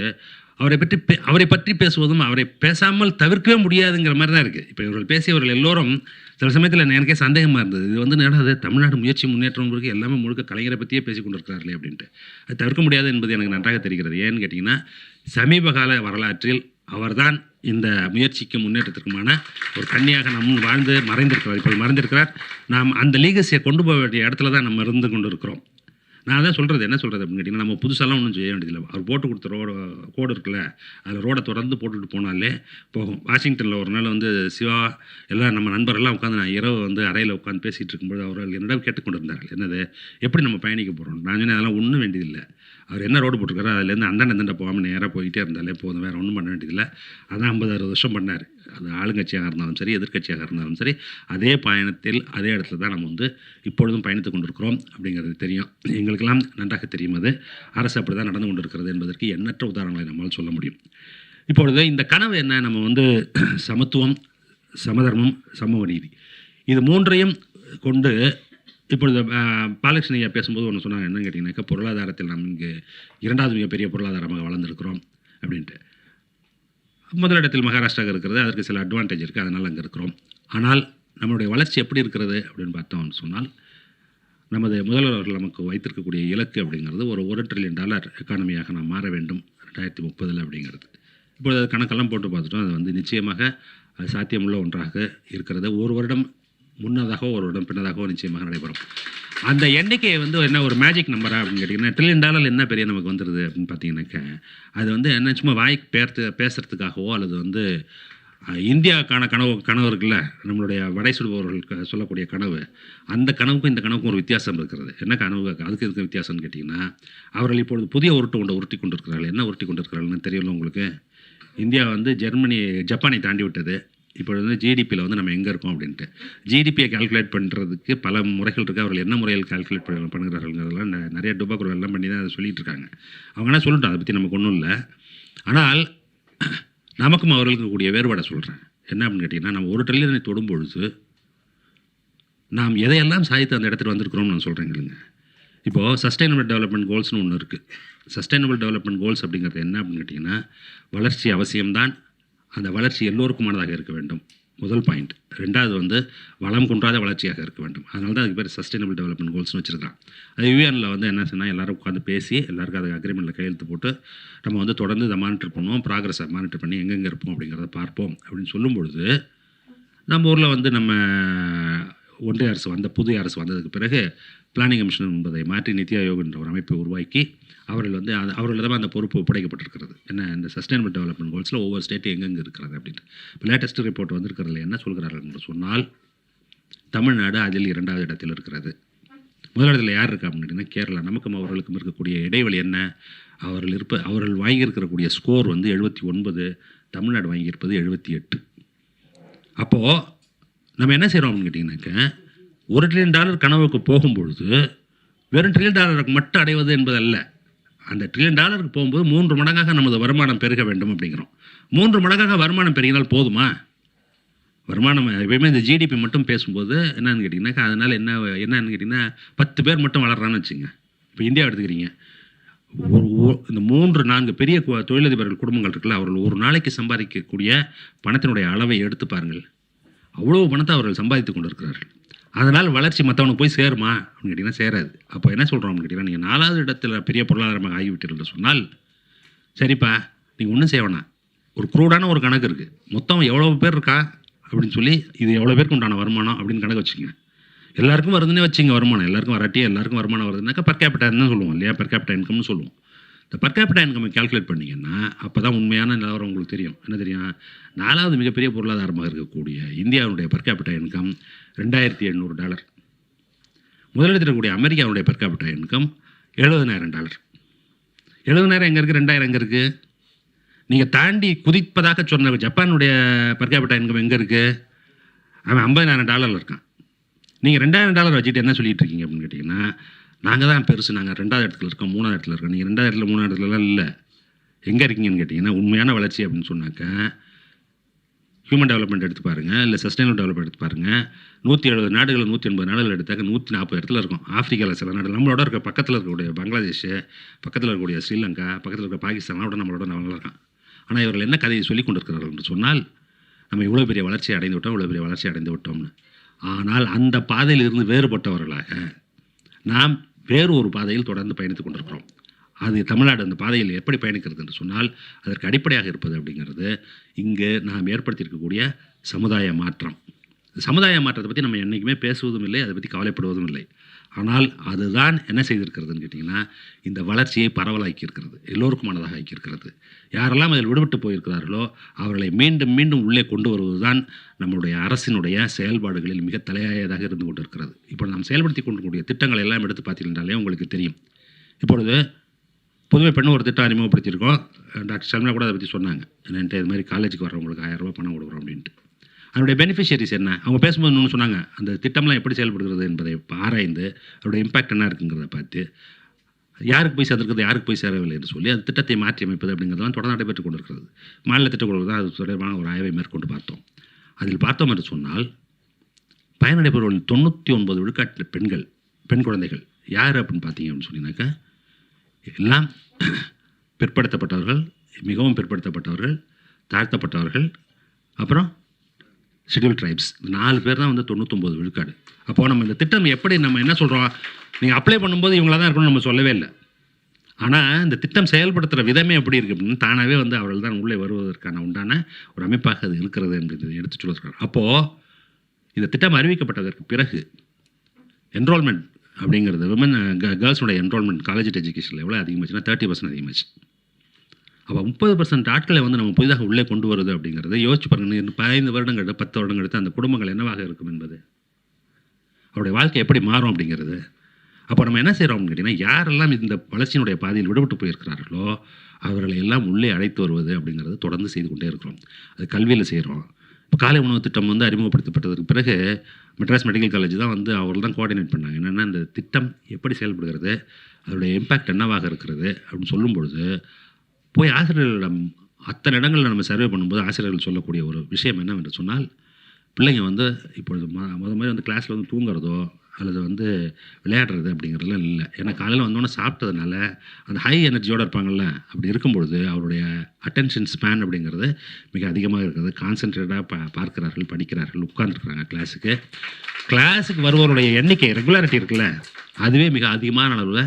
அவரை பற்றி பே- அவரை பற்றி பேசுவதும் அவரை பேசாமல் தவிர்க்கவே முடியாதுங்கிற மாதிரி தான் இருக்குது இப்போ இவர்கள் பேசியவர்கள் எல்லோரும் சில சமயத்தில் எனக்கே சந்தேகமாக இருந்தது. இது வந்து என்னடா தமிழ்நாடு முயற்சி முன்னேற்றம் இருக்குது எல்லாமே முழுக்க கலைஞரை பற்றியே பேசி கொண்டிருக்கிறார்களே அப்படின்ட்டு. அது தவிர்க்க முடியாது என்பது எனக்கு நன்றாக தெரிகிறது. ஏன்னு கேட்டிங்கன்னா சமீப கால வரலாற்றில் அவர்தான் இந்த முயற்சிக்கு முன்னேற்றத்திற்குமான ஒரு கன்னியாக நம் வாழ்ந்து மறைந்திருக்கிறார். இப்போ மறைந்திருக்கிறார். நாம் அந்த லீகசியை கொண்டு போக வேண்டிய இடத்துல தான் நம்ம இருந்து கொண்டு இருக்கிறோம் நான் அதான் சொல்கிறது என்ன சொல்கிறது அப்படின்னு கேட்டிங்கன்னா நம்ம புதுசாலாம் ஒன்றும் செய்ய வேண்டியதில்லை. அவர் போட்டு கொடுத்த ரோடு கோடு இருக்குல்ல அதில் ரோடை தொடர்ந்து போட்டுட்டு போனாலே போகும். வாஷிங்டனில் ஒரு நாள் வந்து சிவா எல்லாம் நம்ம நண்பரெல்லாம் உட்காந்து நான் இரவு வந்து அறையில் உட்காந்து பேசிகிட்டு இருக்கும்போது அவர்கள் என்னிடம் கேட்டுக்கொண்டிருந்தார்கள். என்னது எப்படி நம்ம பயணிக்க போகிறோம் நான் சொன்னேன் அதெல்லாம் ஒன்றும் வேண்டியதில்லை. அவர் என்ன ரோடு போட்டிருக்காரோ அதுலேருந்து அந்தாண்ட அந்தாண்ட போகாமல் நேராக போயிட்டே இருந்தாலே போதும். வேறு ஒன்றும் பண்ண வேண்டியதில்லை. அதான் ஐம்பது அறுபது வருஷம் பண்ணார். அது ஆளுங்கட்சியாக இருந்தாலும் சரி எதிர்க்கட்சியாக இருந்தாலும் சரி அதே பயணத்தில் அதே இடத்துல தான் நம்ம வந்து இப்பொழுதும் பயணித்து கொண்டிருக்கிறோம் அப்படிங்கிறது தெரியும். எங்களுக்கெல்லாம் நன்றாக தெரியும் அது. அரசு அப்படி தான் நடந்து கொண்டிருக்கிறது என்பதற்கு எண்ணற்ற உதாரணங்களை நம்மால் சொல்ல முடியும். இப்பொழுது இந்த கனவு என்ன? நம்ம வந்து சமத்துவம் சமதர்மம் சமூக நீதி இது மூன்றையும் கொண்டு இப்பொழுது அஹ், பாலகிருஷ்ணன் ஐயா பேசும்போது ஒன்று சொன்னாங்க. என்னன்னு கேட்டிங்கனாக்கா பொருளாதாரத்தில் நாம் இங்கு இரண்டாவது மிகப்பெரிய பொருளாதாரமாக வளர்ந்துருக்கிறோம் அப்படின்ட்டு. முதலிடத்தில் மகாராஷ்டிரா இருக்கிறது அதற்கு சில அட்வான்டேஜ் இருக்குது அதனால் அங்கே இருக்கிறோம். ஆனால் நம்மளுடைய வளர்ச்சி எப்படி இருக்கிறது அப்படின்னு பார்த்தோம்னு சொன்னால் நமது முதல்வர் அவர்கள் நமக்கு வைத்திருக்கக்கூடிய இலக்கு அப்படிங்கிறது ஒரு ஒரு ட்ரில்லியன் டாலர் எக்கானமியாக நாம் மாற வேண்டும் ரெண்டாயிரத்தி முப்பதில் அப்படிங்கிறது. இப்பொழுது அது கணக்கெல்லாம் போட்டு பார்த்துட்டோம் அது வந்து நிச்சயமாக அது சாத்தியமுள்ள ஒன்றாக இருக்கிறது. ஒரு வருடம் முன்னதாகவோ ஒரு வருடம் பின்னதாகவோ நிச்சயமாக நடைபெறும். அந்த எண்ணிக்கையை வந்து என்ன ஒரு மேஜிக் நம்பரா அப்படின்னு கேட்டிங்கன்னா ட்ரில்லியன் டாலர் என்ன பெரிய நமக்கு வந்துடுது அப்படின்னு பார்த்தீங்கன்னாக்க அது வந்து என்ன சும்மா வாய் பேர்த்து பேசுகிறதுக்காகவோ அல்லது வந்து இந்தியாவுக்கான கனவு கனவு இருக்குல்ல நம்மளுடைய வடை சுடுபவர்களுக்கு சொல்லக்கூடிய கனவு அந்த கனவுக்கும் இந்த கனவுக்கும் ஒரு வித்தியாசம் இருக்கிறது. என்ன கனவு? அதுக்கு இதுக்கு வித்தியாசம்னு கேட்டிங்கன்னா அவர்கள் இப்பொழுது புதிய உருட்டு கொண்டு உருட்டி கொண்டிருக்கிறார்கள். என்ன உருட்டி கொண்டிருக்கிறார்கள்னு தெரியல உங்களுக்கு? இந்தியா வந்து ஜெர்மனி ஜப்பானை தாண்டி விட்டது. இப்போ வந்து ஜிடிபியில் வந்து நம்ம எங்கே இருக்கோம் அப்படின்ட்டு. ஜிடிபியை கால்குலேட் பண்ணுறதுக்கு பல முறைகள் இருக்குது அவர்கள் என்ன முறையில் கால்குலேட் பண்ண பண்ணுகிறார்கள்ங்கிறதெல்லாம் நிறைய டுபாக்குரோ எல்லாம் பண்ணி தான் அதை சொல்லிட்டு இருக்காங்க. அவங்க என்ன சொல்லட்டும்? அதை பற்றி நமக்கு ஒன்றும் இல்லை. ஆனால் நமக்கும் அவர்களுக்கு கூடிய வேறுபாடை சொல்கிறேன் என்ன அப்படின்னு கேட்டிங்கன்னா நம்ம ஒரு ட்ரில்லியனை தொடும்பொழுது நாம் எதையெல்லாம் சாதித்து அந்த இடத்துல வந்திருக்கிறோம்னு நான் சொல்கிறேங்களுங்க இப்போது சஸ்டைனபிள் டெவலப்மெண்ட் கோல்ஸ்னு ஒன்று இருக்குது சஸ்டைனபிள் டெவலப்மெண்ட் கோல்ஸ் அப்படிங்கிறது என்ன அப்படின்னு கேட்டிங்கன்னா வளர்ச்சி அவசியம்தான். அந்த வளர்ச்சி எல்லோருக்குமானதாக இருக்க வேண்டும். முதல் பாயிண்ட் ரெண்டாவது வந்து வளம் குன்றாத வளர்ச்சியாக இருக்க வேண்டும். அதனால தான் அதுக்கு பேர் சஸ்டைனபிள் டெவலப்மெண்ட் கோல்ஸ்னு வச்சுருக்கான் அது யூஎனில் வந்து என்ன சொன்னால் எல்லோரும் உட்காந்து பேசி எல்லாருக்கும் அது அக்ரிமெண்ட்டில் கையெழுத்து போட்டு நம்ம வந்து தொடர்ந்து இதை மானிட்டர் பண்ணுவோம் ப்ராக்ரஸை மானிட்டர் பண்ணி எங்கெங்கே இருப்போம் அப்படிங்கிறத பார்ப்போம் அப்படின்னு சொல்லும் பொழுது நம்ம ஊரில் வந்து நம்ம ஒன்றிய அரசு வந்த புதிய அரசு வந்ததுக்கு பிறகு பிளானிங் கமிஷன் என்பதை மாற்றி நித்தி ஆயோக் என்ற ஒரு அமைப்பை உருவாக்கி அவர்கள் வந்து அது அவர்களிடம் அந்த பொறுப்பு ஒப்படைக்கப்பட்டிருக்கிறது. என்ன இந்த சஸ்டைனபிள் டெவலப்மெண்ட் கோல்ஸில் ஒவ்வொரு ஸ்டேட்டும் எங்கெங்கே இருக்கிறது அப்படின்ட்டு. இப்போ லேட்டஸ்ட் ரிப்போர்ட் வந்திருக்கிறதுல என்ன சொல்கிறார்கள் என்று சொன்னால் தமிழ்நாடு அதில் இரண்டாவது இடத்தில் இருக்கிறது. முதலிடத்தில் யார் இருக்கா அப்படின்னு கேட்டிங்கன்னா கேரளா. நமக்கும் அவர்களுக்கும் இருக்கக்கூடிய இடைவெளி என்ன? அவர்கள் இருப்ப அவர்கள் வாங்கியிருக்கக்கூடிய ஸ்கோர் வந்து எழுபத்தி ஒன்பது தமிழ்நாடு வாங்கியிருப்பது எழுபத்தி எட்டு. அப்போது நம்ம என்ன செய்கிறோம் அப்படின்னு கேட்டிங்கனாக்க ஒரு ட்ரில்லியன் டாலர் கனவுக்கு போகும்பொழுது வெறும் ட்ரில்லியன் டாலருக்கு மட்டும் அடைவது என்பதல்ல. அந்த ட்ரில்லியன் டாலருக்கு போகும்போது மூன்று மடங்காக நமது வருமானம் பெருக வேண்டும் அப்படிங்கிறோம். மூன்று மடங்காக வருமானம் பெருகினால் போதுமா? வருமானம் எப்பயுமே இந்த ஜிடிபி மட்டும் பேசும்போது என்னன்னு கேட்டிங்கன்னாக்கா அதனால் என்ன என்னன்னு கேட்டிங்கன்னா பத்து பேர் மட்டும் வளர்றான்னு வச்சுங்க. இப்போ இந்தியா எடுத்துக்கிறீங்க. ஒரு இந்த மூன்று நான்கு பெரிய தொழிலதிபர்கள் குடும்பங்கள் இருக்குல்ல அவர்கள் ஒரு நாளைக்கு சம்பாதிக்கக்கூடிய பணத்தினுடைய அளவை எடுத்து பாருங்கள். அவ்வளோ பணத்தை அவர்கள் சம்பாதித்து கொண்டிருக்கிறார்கள். அதனால் வளர்ச்சி மற்றவனுக்கு போய் சேருமா? அப்படின்னு கேட்டிங்கன்னா சேராது. அப்போ என்ன சொல்கிறோம் அப்படின்னு கேட்டிங்கன்னா நீங்கள் நாலாவது இடத்துல பெரிய பொருளாதாரமாக ஆகிவிட்டீர்கள் என்று சொன்னால் சரிப்பா நீங்கள் ஒன்றும் செய்ய வேணாம். ஒரு குரூடான ஒரு கணக்கு இருக்குது மொத்தம் எவ்வளோ பேர் இருக்கா? அப்படின்னு சொல்லி இது எவ்வளோ பேருக்கு உண்டான வருமானம் அப்படின்னு கணக்கு வச்சுங்க எல்லாருக்கும் வருதுன்னே வச்சுங்க வருமானம். எல்லாருக்கும் வராட்டி எல்லாருக்கும் வருமானம் வருதுனாக்கா பர் capita தான் சொல்லுவோம் இல்லையா? பர் capita இன்கம்னு சொல்லுவோம். இந்த பர் capita இன்கம் கால்குலேட் பண்ணீங்கன்னா அப்போ தான் உண்மையான நிலவரம் உங்களுக்கு தெரியும். என்ன தெரியும்? நாலாவது மிகப்பெரிய பொருளாதாரமாக இருக்கக்கூடிய இந்தியாவுடைய பர் capita இன்கம் ரெண்டாயிரத்தி எண்ணூறு டாலர் முதலிடத்தில் அமெரிக்காவுடைய பர் capita இன்கம் எழுபதனாயிரம் டாலர் எழுபதனாயிரம் எங்கே இருக்குது ரெண்டாயிரம் எங்கே இருக்குது நீங்கள் தாண்டி குதிப்பதாக சொன்ன ஜப்பானுடைய பர் capita இன்கம் எங்கே இருக்குது அவன் ஐம்பதனாயிரம் டாலரில் இருக்கான். நீங்கள் ரெண்டாயிரம் டாலர் வச்சுட்டு என்ன சொல்லிட்டு இருக்கீங்க அப்படின்னு கேட்டிங்கன்னா நாங்கள் தான் பெருசு. நாங்கள் ரெண்டாவது இடத்துல இருக்கோம் மூணாவது இடத்துல இருக்கோம். நீங்கள் ரெண்டாவது இடத்துல மூணாவது இடத்துலலாம் இல்லை. எங்கே இருக்கீங்கன்னு கேட்டிங்கன்னா உண்மையான வளர்ச்சி அப்படின்னு சொன்னாக்கா ஹியூமன் டெவலப்மெண்ட் எடுத்து பாருங்கள் இல்லை சஸ்டைனபிள் டெவலப்மெண்ட் எடுத்து பாருங்கள் நூற்றி எழுபது நாடுகள் நூற்றி எண்பது நாடுகள் எடுத்தாக்க நூற்றி நாற்பது இடத்துல இருக்கும். ஆஃப்ரிக்காவில் சில நாடுகள் நம்மளோட இருக்க பக்கத்தில் இருக்கக்கூடிய பங்களாதேஷ் பக்கத்தில் இருக்கக்கூடிய ஸ்ரீலங்கா பக்கத்தில் இருக்க பாகிஸ்தானோட நம்மளோட நல்லா இருக்கான் ஆனால் இவர்கள் என்ன கதையை சொல்லிக் கொண்டிருக்கிறார்கள் என்று சொன்னால் நம்ம இவ்வளோ பெரிய வளர்ச்சி அடைந்து விட்டோம் இவ்வளோ பெரிய வளர்ச்சி அடைந்து விட்டோம்னு. ஆனால் அந்த பாதையில் இருந்து வேறுபட்டவர்களாக நாம் வேறு ஒரு பாதையில் தொடர்ந்து பயணித்துக் கொண்டிருக்கிறோம். அது தமிழ்நாடு அந்த பாதையில் எப்படி பயணிக்கிறது என்று சொன்னால் அதற்கு அடிப்படையாக இருப்பது அப்படிங்கிறது இங்கு நாம் ஏற்படுத்தியிருக்கக்கூடிய சமுதாய மாற்றம். சமுதாய மாற்றத்தை பற்றி நம்ம என்றைக்குமே பேசுவதும் இல்லை அதை பற்றி கவலைப்படுவதும் இல்லை. ஆனால் அதுதான் என்ன செய்திருக்கிறதுன்னு கேட்டிங்கன்னா இந்த வளர்ச்சியை பரவலாக்கி இருக்கிறது எல்லோருக்குமானதாக ஆக்கியிருக்கிறது. யாரெல்லாம் அதில் விடுபட்டு போயிருக்கிறார்களோ அவர்களை மீண்டும் மீண்டும் உள்ளே கொண்டு வருவதுதான் நம்மளுடைய அரசினுடைய செயல்பாடுகளில் மிக தலையாயதாக இருந்து கொண்டிருக்கிறது. இப்போ நாம் செயல்படுத்தி கொண்டிருக்கக்கூடிய திட்டங்கள் எல்லாம் எடுத்து பார்த்தீங்கன்னாலே உங்களுக்கு தெரியும். இப்பொழுது புதுவை பெண்ணு ஒரு திட்டம் அறிமுகப்படுத்தியிருக்கோம். டாக்டர் சல்மா கூட அதை பற்றி சொன்னாங்க. என்னென்ட்டு இது மாதிரி காலேஜுக்கு வர்றவங்களுக்கு ஆயிரம் ரூபா பணம் கொடுக்குறோம் அப்படின்ட்டு. அதனுடைய பெனிஃபிஷியரிஸ் என்ன? அவங்க பேசும்போது இன்னொன்று சொன்னாங்க அந்த திட்டம்லாம் எப்படி செயல்படுகிறது என்பதை ஆராய்ந்து அதோட இம்பாக்ட் என்ன இருக்குங்கிறத பார்த்து யாருக்கு போய் சேர்ந்திருக்கிறது யாருக்கு போய் சேரவில்லை என்று சொல்லி அந்த திட்டத்தை மாற்றி அமைப்பது அப்படிங்கிறதெல்லாம் தொடர்ந்து நடைபெற்றுக் கொண்டிருக்கிறது. மாநில திட்டக்குழு தான் அது தொடர்பான ஒரு ஆய்வை மேற்கொண்டு பார்த்தோம். அதில் பார்த்தோம் என்று சொன்னால் பயனடைபவர்களில் தொண்ணூற்றி ஒன்பது விழுக்காட்டு பெண்கள் பெண் குழந்தைகள் யார் அப்படின்னு பார்த்தீங்க அப்படின்னு சொன்னீங்கன்னாக்கா எல்லாம் பிற்படுத்தப்பட்டவர்கள் மிகவும் பிற்படுத்தப்பட்டவர்கள் தாழ்த்தப்பட்டவர்கள் அப்புறம் ஷெட்யூல் ட்ரைப்ஸ் நாலு பேர் தான் வந்து தொண்ணூத்தொம்பது விழுக்காடு. அப்போது நம்ம இந்த திட்டம் எப்படி நம்ம என்ன சொல்கிறோம் நீங்கள் அப்ளை பண்ணும்போது இவங்கள தான் இருக்கணும்னு நம்ம சொல்லவே இல்லை. ஆனால் இந்த திட்டம் செயல்படுத்துகிற விதமே எப்படி இருக்குது அப்படின்னு தானாகவே வந்து அவர்கள் தான் உள்ளே வருவதற்கான உண்டான ஒரு அமைப்பாக அது இருக்கிறது என்பதை எடுத்து சொல்லியிருக்காங்க அப்போது இந்த திட்டம் அறிவிக்கப்பட்டதற்கு பிறகு என்ரோல்மெண்ட் அப்படிங்கிறது விமன் கேர்ள்ஸோட என்ரோல்மெண்ட் காலேஜ் எஜுகேஷனில் எவ்வளோ அதிகமாச்சுன்னா தேர்ட்டி பர்சன்ட் அதிகமாச்சு. அப்போ முப்பது பர்சன்ட் ஆட்களை வந்து நம்ம புதிதாக உள்ளே கொண்டு வருது அப்படிங்கிறத யோசிச்சு பாருங்கள் பதினைந்து வருடங்கள் பத்து வருடங்கள் எடுத்து அந்த குடும்பங்கள் என்னவாக இருக்கும் என்பது. அவருடைய வாழ்க்கை எப்படி மாறும் அப்படிங்கிறது. அப்போ நம்ம என்ன செய்கிறோம் அப்படின்னு கேட்டிங்கன்னா யாரெல்லாம் இந்த வளர்ச்சியினுடைய பாதையில் விடுபட்டு போயிருக்கிறார்களோ அவர்களை எல்லாம் உள்ளே அழைத்து வருவது அப்படிங்கிறது தொடர்ந்து செய்து கொண்டே இருக்கிறோம். அது கல்வியில் செய்கிறோம் இப்போ காலை உணவு திட்டம் வந்து அறிமுகப்படுத்தப்பட்டதற்கு பிறகு மெட்ராஸ் மெடிக்கல் காலேஜ் தான் வந்து அவர்கள் தான் கோஆர்டினேட் பண்ணாங்க. என்னென்னா இந்த திட்டம் எப்படி செயல்படுகிறது அதோடைய இம்பேக்ட் என்னவாக இருக்கிறது அப்படின்னு சொல்லும் பொழுது போய் ஆசிரியர்களிடம் அத்தனை இடங்களில் நம்ம சர்வே பண்ணும்போது ஆசிரியர்கள் சொல்லக்கூடிய ஒரு விஷயம் என்னவென்று சொன்னால் பிள்ளைங்க வந்து இப்பொழுது மொ முத மாதிரி வந்து கிளாஸில் வந்து தூங்குறதோ அல்லது வந்து விளையாடுறது அப்படிங்கிறதுலாம் இல்லை. ஏன்னா காலையில் வந்தோன்னே சாப்பிட்டதுனால அந்த ஹை எனர்ஜியோடு இருப்பாங்கள்ல அப்படி இருக்கும்பொழுது அவருடைய அட்டென்ஷன் ஸ்பேன் அப்படிங்கிறது மிக அதிகமாக இருக்கிறது. கான்சென்ட்ரேட்டாக பா பார்க்கிறார்கள் படிக்கிறார்கள் உட்கார்ந்துருக்குறாங்க கிளாஸுக்கு கிளாஸுக்கு வருவோருடைய எண்ணிக்கை ரெகுலாரிட்டி இருக்குல்ல அதுவே மிக அதிகமான அளவில்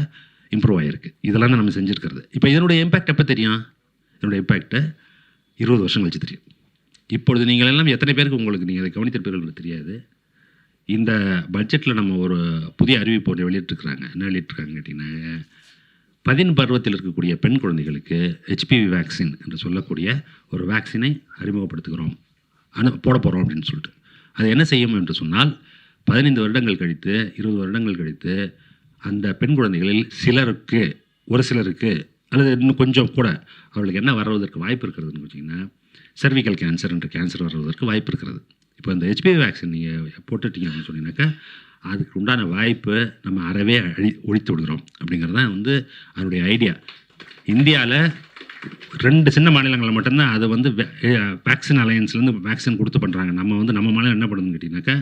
இம்ப்ரூவ் ஆகிருக்கு இதெல்லாம் தான் நம்ம செஞ்சுருக்கிறது. இப்போ இதனுடைய இம்பேக்ட் எப்போ தெரியும்? இதனுடைய இம்பேக்ட்டு இருபது வருஷம் கழிச்சு தெரியும். இப்பொழுது நீங்கள் எல்லாம் எத்தனை பேருக்கு உங்களுக்கு நீங்கள் அதை கவனித்திருப்பீர்கள் தெரியாது. இந்த பட்ஜெட்டில் நம்ம ஒரு புதிய அறிவிப்பு ஒன்று வெளியிட்டிருக்கிறாங்க. என்ன வெளியிட்டிருக்காங்க கேட்டிங்கன்னா பதின் பருவத்தில் இருக்கக்கூடிய பெண் குழந்தைகளுக்கு ஹெச்பிவி வேக்சின் என்று சொல்லக்கூடிய ஒரு வேக்சினை அறிமுகப்படுத்துகிறோம். அனு போட போகிறோம் அப்படின்னு சொல்லிட்டு. அது என்ன செய்யும் என்று சொன்னால் பதினைந்து வருடங்கள் கழித்து இருபது வருடங்கள் கழித்து அந்த பெண் குழந்தைகளில் சிலருக்கு ஒரு சிலருக்கு அல்லது இன்னும் கொஞ்சம் கூட அவர்களுக்கு என்ன வருவதற்கு வாய்ப்பு இருக்கிறதுன்னு பார்த்தீங்கன்னா சர்விக்கல் கேன்சர் என்ற கேன்சர் வருவதற்கு வாய்ப்பு இருக்கிறது. இப்போ இந்த ஹெச்பிவி வேக்சின் நீங்கள் போட்டுட்டீங்க அப்படின்னு சொன்னீங்கன்னாக்கா அதுக்கு உண்டான வாய்ப்பு நம்ம அறவே அழி ஒழித்து விடுகிறோம் அப்படிங்கிறது தான் வந்து அதனுடைய ஐடியா இந்தியாவில் ரெண்டு சின்ன மாநிலங்களில் மட்டும்தான் அதை வந்து வேக்சின் அலையன்ஸ்லேருந்து வேக்சின் கொடுத்து பண்ணுறாங்க நம்ம வந்து நம்ம மாநிலம் என்ன பண்ணுதுன்னு கேட்டிங்கனாக்கா